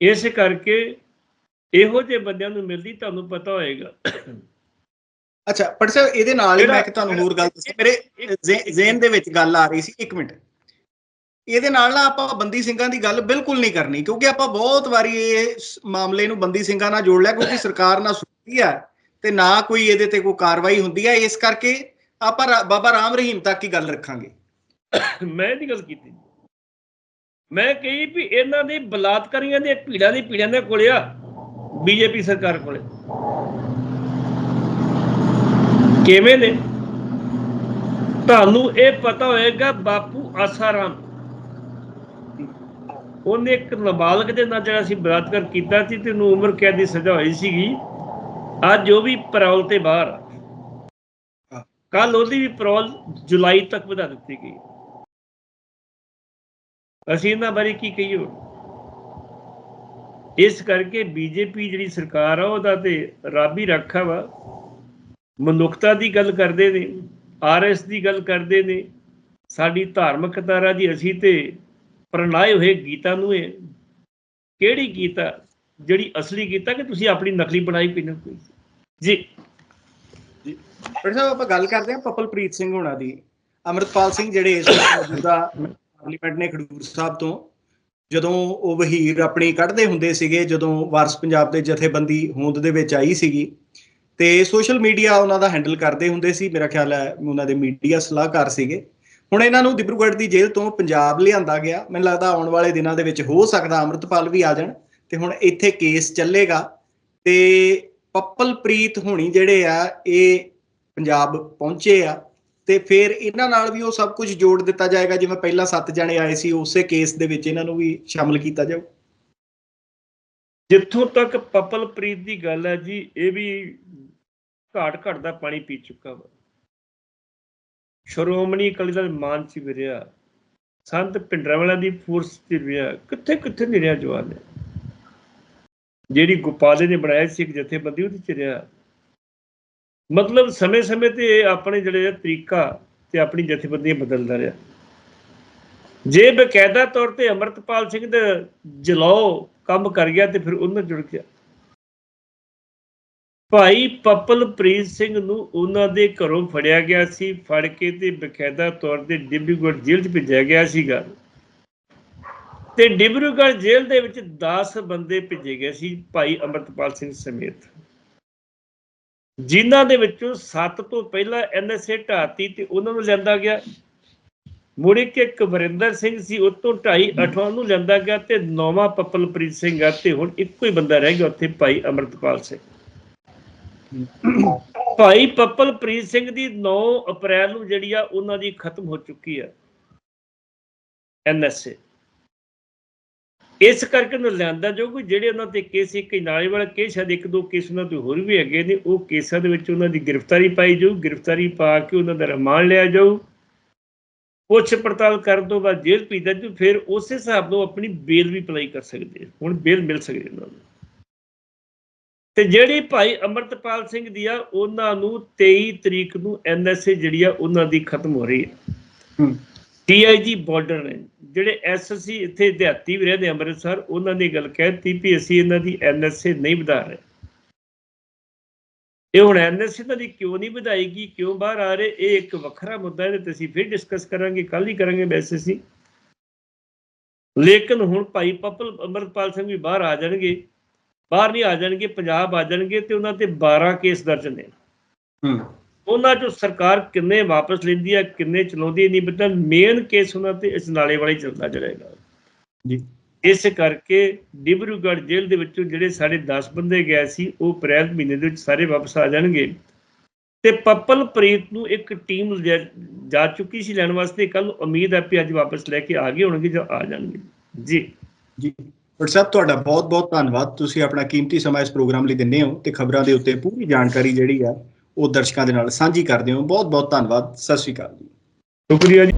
ਇਸ ਕਰਕੇ ਇਹੋ ਜਿਹੇ ਬੰਦਿਆਂ ਨੂੰ ਮਿਲਦੀ ਤੁਹਾਨੂੰ ਪਤਾ ਹੋਏਗਾ। ਅੱਛਾ ਪਰ ਸਾਹਿਬ ਇਹਦੇ ਨਾਲ ਹੀ ਮੈਂ ਇੱਕ ਤੁਹਾਨੂੰ ਹੋਰ ਗੱਲ ਦੱਸਾਂ। ਮੇਰੇ ਜ਼ੇਨ ਦੇ ਵਿੱਚ ਗੱਲ ਆ ਰਹੀ ਸੀ ਇੱਕ ਮਿੰਟ। ਇਹਦੇ ਨਾਲ ਨਾ ਆਪਾਂ ਬੰਦੀ ਸਿੰਘਾਂ ਦੀ ਗੱਲ ਬਿਲਕੁਲ ਨਹੀਂ ਕਰਨੀ, ਕਿਉਂਕਿ ਆਪਾਂ ਬਹੁਤ ਵਾਰੀ ਇਹ ਮਾਮਲੇ ਨੂੰ ਬੰਦੀ ਸਿੰਘਾਂ ਨਾਲ ਜੋੜ ਲਿਆ, ਕਿਉਂਕਿ ਸਰਕਾਰ ਨਾਲ ਸੁਣਦੀ ਆ ਤੇ ਨਾ ਕੋਈ ਇਹਦੇ ਤੇ ਕੋਈ ਕਾਰਵਾਈ ਹੁੰਦੀ ਹੈ ਇਸ ਕਰਕੇ ਆਪਾਂ ਬਾਬਾ ਰਾਮ ਰਹੀਮ ਤੱਕ ਹੀ ਗੱਲ ਰੱਖਾਂਗੇ। ਮੈਂ ਇਹਦੀ ਗੱਲ ਕੀਤੀ। ਮੈਂ ਕਹੀ ਵੀ ਇਹਨਾਂ ਦੇ ਬਲਾਤਕਾਰੀਆਂ ਦੇ ਭੀੜਾਂ ਦੀ ਭੀੜਾਂ ਦੇ ਕੋਲੇ ਆ, ਬੀਜੇਪੀ ਸਰਕਾਰ ਕੋਲੇ। ਕਿਵੇਂ ਨੇ? ਤੁਹਾਨੂੰ ਇਹ ਪਤਾ ਹੋਏਗਾ ਬਾਪੂ ਆਸਾਰਾਮ। ਉਹਨੇ ਇੱਕ ਨਾਬਾਲਗ ਦੇ ਨਾਲ ਜਿਹੜਾ ਸੀ ਬਲਾਤਕਾਰ ਕੀਤਾ ਸੀ ਤੇ ਉਹਨੂੰ ਉਮਰ ਕੈਦ ਦੀ ਸਜ਼ਾ ਹੋਈ ਸੀਗੀ। ਅੱਜ ਉਹ ਵੀ ਪਰੌਲ ਤੇ ਬਾਹਰ ਆ। ਕੱਲ ਉਹਦੀ ਵੀ ਪਰੌਲ ਜੁਲਾਈ ਤੱਕ ਵਧਾ ਦਿੱਤੀ ਗਈ। ਅਸੀਂ ਇਹਨਾਂ ਬਾਰੇ ਕੀ ਕਹੀਏ ਇਸ ਕਰਕੇ ਬੀਜੇਪੀ ਜਿਹੜੀ ਸਰਕਾਰ ਆ, ਉਹਦਾ ਤੇ ਰੱਬ ਹੀ ਰੱਖਾ ਵਾ। ਮਨੁੱਖਤਾ ਦੀ ਗੱਲ ਕਰਦੇ ਨੇ ਆਰਐਸ ਦੀ ਗੱਲ ਕਰਦੇ ਨੇ। ਸਾਡੀ ਧਾਰਮਿਕ ਧਾਰਾ ਦੀ ਅਸੀਂ ਤੇ ਪ੍ਰਣਾਏ ਹੋਏ ਗੀਤਾ ਨੂੰ ਇਹ ਕਿਹੜੀ ਗੀਤਾ ਜਿਹੜੀ ਅਸਲੀ ਕੀਤਾ ਕਿ ਤੁਸੀਂ ਆਪਣੀ ਨਕਲੀ ਬਣਾਈ ਪਈ ਨਾ ਕੋਈ? ਜੀ। ਡਾਕਟਰ ਸਾਹਿਬ, ਆਪਾਂ ਗੱਲ ਕਰਦੇ ਹਾਂ ਪਪਲਪ੍ਰੀਤ ਸਿੰਘ ਹੋਣਾ ਦੀ। ਅਮਰਤਪਾਲ ਸਿੰਘ ਜਿਹੜੇ ਇਸ ਮੌਜੂਦਾ ਪਾਰਲੀਮੈਂਟ ਨੇ ਖਡੂਰ ਸਾਹਿਬ ਤੋਂ, ਜਦੋਂ ਉਹ ਵਹੀਰ ਆਪਣੀ ਕੱਢਦੇ ਹੁੰਦੇ ਸੀਗੇ, ਜਦੋਂ ਵਾਰਸ ਪੰਜਾਬ ਦੇ ਜਥੇਬੰਦੀ ਹੋਂਦ ਦੇ ਵਿੱਚ ਆਈ ਸੀਗੀ, ਤੇ ਸੋਸ਼ਲ ਮੀਡੀਆ ਉਹਨਾਂ ਦਾ ਹੈਂਡਲ ਕਰਦੇ ਹੁੰਦੇ ਸੀ। ਮੇਰਾ ਖਿਆਲ ਹੈ ਉਹਨਾਂ ਦੇ ਮੀਡੀਆ ਸਲਾਹਕਾਰ ਸੀਗੇ। ਹੁਣ ਇਹਨਾਂ ਨੂੰ ਦਿਬਰੂਗੜ੍ਹ ਦੀ ਜੇਲ੍ਹ ਤੋਂ ਪੰਜਾਬ ਲਿਆਂਦਾ ਗਿਆ। ਮੈਨੂੰ ਲੱਗਦਾ ਆਉਣ ਵਾਲੇ ਦਿਨਾਂ ਦੇ ਵਿੱਚ ਹੋ ਸਕਦਾ ਅਮਰਤਪਾਲ ਵੀ ਆ ਜਾਣ ਤੇ ਹੁਣ ਇੱਥੇ ਕੇਸ ਚੱਲੇਗਾ। ਤੇ ਪੱਪਲਪ੍ਰੀਤ ਹੋਣੀ ਜਿਹੜੇ ਆ, ਇਹ ਪੰਜਾਬ ਪਹੁੰਚੇ ਆ ਤੇ ਫਿਰ ਇਹਨਾਂ ਨਾਲ ਵੀ ਉਹ ਸਭ ਕੁਝ ਜੋੜ ਦਿੱਤਾ ਜਾਏਗਾ। ਜਿਵੇਂ ਪਹਿਲਾਂ ਸੱਤ ਜਣੇ ਆਏ ਸੀ, ਉਸੇ ਕੇਸ ਦੇ ਵਿੱਚ ਇਹਨਾਂ ਨੂੰ ਵੀ ਸ਼ਾਮਲ ਕੀਤਾ ਜਾਊ। ਜਿੱਥੋਂ ਤੱਕ ਪਪਲਪ੍ਰੀਤ ਦੀ ਗੱਲ ਹੈ ਜੀ, ਇਹ ਵੀ ਘਾਟ ਘਟ ਦਾ ਪਾਣੀ ਪੀ ਚੁੱਕਾ ਵਾ। ਸ਼੍ਰੋਮਣੀ ਅਕਾਲੀ ਦਲ ਮਾਨ ਚ ਵੀ ਰਿਹਾ ਸੰਤ ਪਿੰਡਰਾਵਾਲਾ ਦੀ ਫੋਰਸ ਚ ਵੀ ਰਿਹਾ ਕਿੱਥੇ ਕਿੱਥੇ ਨਹੀਂ ਰਿਹਾ ਜਵਾਨ ਨੇ। ਜਿਹੜੀ ਗੋਪਾਲੇ ਨੇ ਬਣਾਇਆ ਸੀ ਇੱਕ ਜਥੇਬੰਦੀ, ਉਹਦੇ ਚ ਰਿਹਾ। ਮਤਲਬ ਸਮੇਂ-ਸਮੇਂ ਤੇ ਆਪਣੇ ਜਿਹੜੇ ਤਰੀਕਾ ਤੇ ਆਪਣੀ ਜਥੇਬੰਦੀਆਂ ਬਦਲਦਾ ਰਿਹਾ। ਜੇ ਬਕਾਇਦਾ ਤੌਰ ਤੇ ਅਮਰਤਪਾਲ ਸਿੰਘ ਦਾ ਜਲਾਓ ਕੰਮ ਕਰ ਗਿਆ ਤੇ ਫਿਰ ਉਹਨਾਂ ਜੁੜ ਗਿਆ। ਭਾਈ ਪਪਲਪ੍ਰੀਤ ਸਿੰਘ ਨੂੰ ਉਹਨਾਂ ਦੇ ਘਰੋਂ ਫੜਿਆ ਗਿਆ ਸੀ, ਫੜ ਕੇ ਤੇ ਬਕਾਇਦਾ ਤੌਰ ਤੇ ਡਿਬਰੂਗੜ੍ਹ ਜੇਲ੍ਹ 'ਚ ਭੇਜਿਆ ਗਿਆ ਸੀਗਾ। ਤੇ ਡਿਬਰੂਗੜ੍ਹ ਜੇਲ੍ਹ ਦੇ ਵਿੱਚ 10 ਬੰਦੇ ਭੇਜੇ ਗਏ ਸੀ ਭਾਈ ਅਮਰਤਪਾਲ ਸਿੰਘ ਸਮੇਤ। ਜਿਨ੍ਹਾਂ ਦੇ ਵਿੱਚੋਂ 7 ਤੋਂ ਪਹਿਲਾਂ ਐਨਐਸਏ ਢਾਤੀ ਤੇ ਉਹਨਾਂ ਨੂੰ ਲਿਆਂਦਾ ਗਿਆ। ਮੁੜ ਕਿ ਇੱਕ ਵਰਿੰਦਰ ਸਿੰਘ ਸੀ, ਉਹ ਤੋਂ 2.5 ਅਠਵਾਂ ਨੂੰ ਲਿਆਂਦਾ ਗਿਆ ਤੇ ਨੌਵਾਂ ਪਪਲਪ੍ਰੀਤ ਸਿੰਘ ਆ ਤੇ ਹੁਣ ਇੱਕੋ ਹੀ ਬੰਦਾ ਰਹਿ ਗਿਆ ਉੱਥੇ ਭਾਈ ਅਮਰਤਪਾਲ ਸਿੰਘ। ਭਾਈ ਪਪਲਪ੍ਰੀਤ ਸਿੰਘ ਦੀ 9 ਅਪ੍ਰੈਲ ਨੂੰ ਜਿਹੜੀ ਆ, ਉਹਨਾਂ ਦੀ ਖਤਮ ਹੋ ਚੁੱਕੀ ਆ ਐਨਐਸਏ ਇਸ ਕਰਕੇ ਉਹਨੂੰ ਲਿਆਂਦਾ ਜੋ ਕੋਈ ਜਿਹੜੇ ਉਹਨਾਂ ਤੇ ਕੇਸ ਇੱਕ ਨਾਲੇ ਵਾਲਾ ਕੇਸ ਸ਼ਾਇਦ ਇੱਕ ਦੋ ਕੇਸ ਉਹਨਾਂ ਤੇ ਹੋਰ ਵੀ ਹੈਗੇ ਨੇ, ਉਹ ਕੇਸਾਂ ਦੇ ਵਿੱਚ ਉਹਨਾਂ ਦੀ ਗ੍ਰਿਫਤਾਰੀ ਪਾਈ ਜਾਊ, ਗ੍ਰਿਫਤਾਰੀ ਪਾ ਕੇ ਉਹਨਾਂ ਦਾ ਰਿਮਾਂਡ ਲਿਆ ਜਾਊ। ਪੁੱਛ ਪੜਤਾਲ ਕਰਨ ਤੋਂ ਬਾਅਦ ਜੇਲ੍ਹ ਭੇਜਦਾ ਜੀ ਫਿਰ ਉਸੇ ਹਿਸਾਬ ਨਾਲ ਆਪਣੀ ਬੇਲ ਵੀ ਅਪਲਾਈ ਕਰ ਸਕਦੇ ਹੁਣ ਬੇਲ ਮਿਲ ਸਕਦੀ ਉਹਨਾਂ ਨੂੰ। ਤੇ ਜਿਹੜੀ ਭਾਈ ਅਮਰਤਪਾਲ ਸਿੰਘ ਦੀ ਆ ਉਹਨਾਂ ਨੂੰ 23 ਤਰੀਕ ਨੂੰ ਐਨਐਸਏ ਜਿਹੜੀ ਆ ਉਹਨਾਂ ਦੀ ਖਤਮ ਹੋ ਰਹੀ ਹੈ। ਟੀਆਈਜੀ ਬਾਰਡਰ ਨੇ ਜਿਹੜੇ ਐਸਐਸਸੀ ਇੱਥੇ ਦਿਹਾਤੀ ਵੀ ਰਹਿੰਦੇ ਅੰਮ੍ਰਿਤਸਰ ਉਹਨਾਂ ਨੇ ਗੱਲ ਕਹਿਤੀ ਵੀ ਅਸੀਂ ਇਹਨਾਂ ਦੀ ਐਨਐਸਏ ਨਹੀਂ ਵਧਾ ਰਹੇ। ਇਹ ਹੁਣ ਐਨਐਸਏ ਤਾਂ ਦੀ ਕਿਉਂ ਨਹੀਂ ਵਧਾਏਗੀ ਕਿਉਂ ਬਾਹਰ ਆ ਰਹੇ ਇਹ ਇੱਕ ਵੱਖਰਾ ਮੁੱਦਾ ਹੈ ਤੇ ਅਸੀਂ ਫਿਰ ਡਿਸਕਸ ਕਰਾਂਗੇ ਕੱਲ ਹੀ ਕਰਾਂਗੇ ਵੈਸੇ ਸੀ ਲੇਕਿਨ ਹੁਣ ਭਾਈ ਪਪਲ ਅਮਰਪਾਲ ਸਿੰਘ ਵੀ ਬਾਹਰ ਆ ਜਾਣਗੇ ਬਾਹਰ ਨਹੀਂ ਆ ਜਾਣਗੇ ਪੰਜਾਬ ਆ ਜਾਣਗੇ ਤੇ ਉਹਨਾਂ ਤੇ 12 ਕੇਸ ਦਰਜ ਨੇ। ਹੂੰ। ਉਹਨਾਂ ਚੋਂ ਸਰਕਾਰ ਕਿੰਨੇ ਵਾਪਸ ਲੈਂਦੀ ਹੈ ਕਿੰਨੇ ਚਲਾਉਂਦੀ ਨਹੀਂ ਪਤਾ। ਮੇਨ ਕੇਸ ਉਹਨਾਂ ਤੇ ਇਸ ਨਾਲੇ ਵਾਲਾ ਚੱਲਦਾ ਜਾਏਗਾ। ਜੀ। ਇਸ ਕਰਕੇ ਡਿਬਰੂਗੜ੍ਹ ਜੇਲ੍ਹ ਦੇ ਵਿੱਚੋਂ ਜਿਹੜੇ ਸਾਡੇ 10 ਬੰਦੇ ਗਏ ਸੀ ਉਹ ਅਪ੍ਰੈਲ ਮਹੀਨੇ ਦੇ ਵਿੱਚ ਸਾਰੇ ਵਾਪਸ ਆ ਜਾਣਗੇ। ਤੇ ਪੱਪਲ ਪ੍ਰੀਤ ਨੂੰ ਇੱਕ ਟੀਮ ਜਾ ਚੁੱਕੀ ਸੀ ਲੈਣ ਵਾਸਤੇ। ਕੱਲ ਉਮੀਦ ਹੈ ਕਿ ਅੱਜ ਵਾਪਸ ਲੈ ਕੇ ਆ ਗਏ ਹੋਣਗੇ ਜਾਂ ਆ ਜਾਣਗੇ। ਜੀ। ਜੀ। ਡਾਕਟਰ ਸਾਹਿਬ ਤੁਹਾਡਾ ਬਹੁਤ ਬਹੁਤ ਧੰਨਵਾਦ। ਤੁਸੀਂ ਆਪਣਾ ਕੀਮਤੀ ਸਮਾਂ ਇਸ ਪ੍ਰੋਗਰਾਮ ਲਈ ਦਿੰਦੇ ਹੋ ਤੇ ਖਬਰਾਂ ਦੇ ਉੱਤੇ ਪੂਰੀ ਜਾਣਕਾਰੀ ਜਿਹੜੀ ਆ ਉਹ ਦਰਸ਼ਕਾਂ ਦੇ ਨਾਲ ਸਾਂਝੀ ਕਰਦੇ ਹੋ। ਬਹੁਤ ਬਹੁਤ ਧੰਨਵਾਦ। ਸਤਿ ਸ਼੍ਰੀ ਅਕਾਲ ਜੀ। ਸ਼ੁਕਰੀਆ ਜੀ।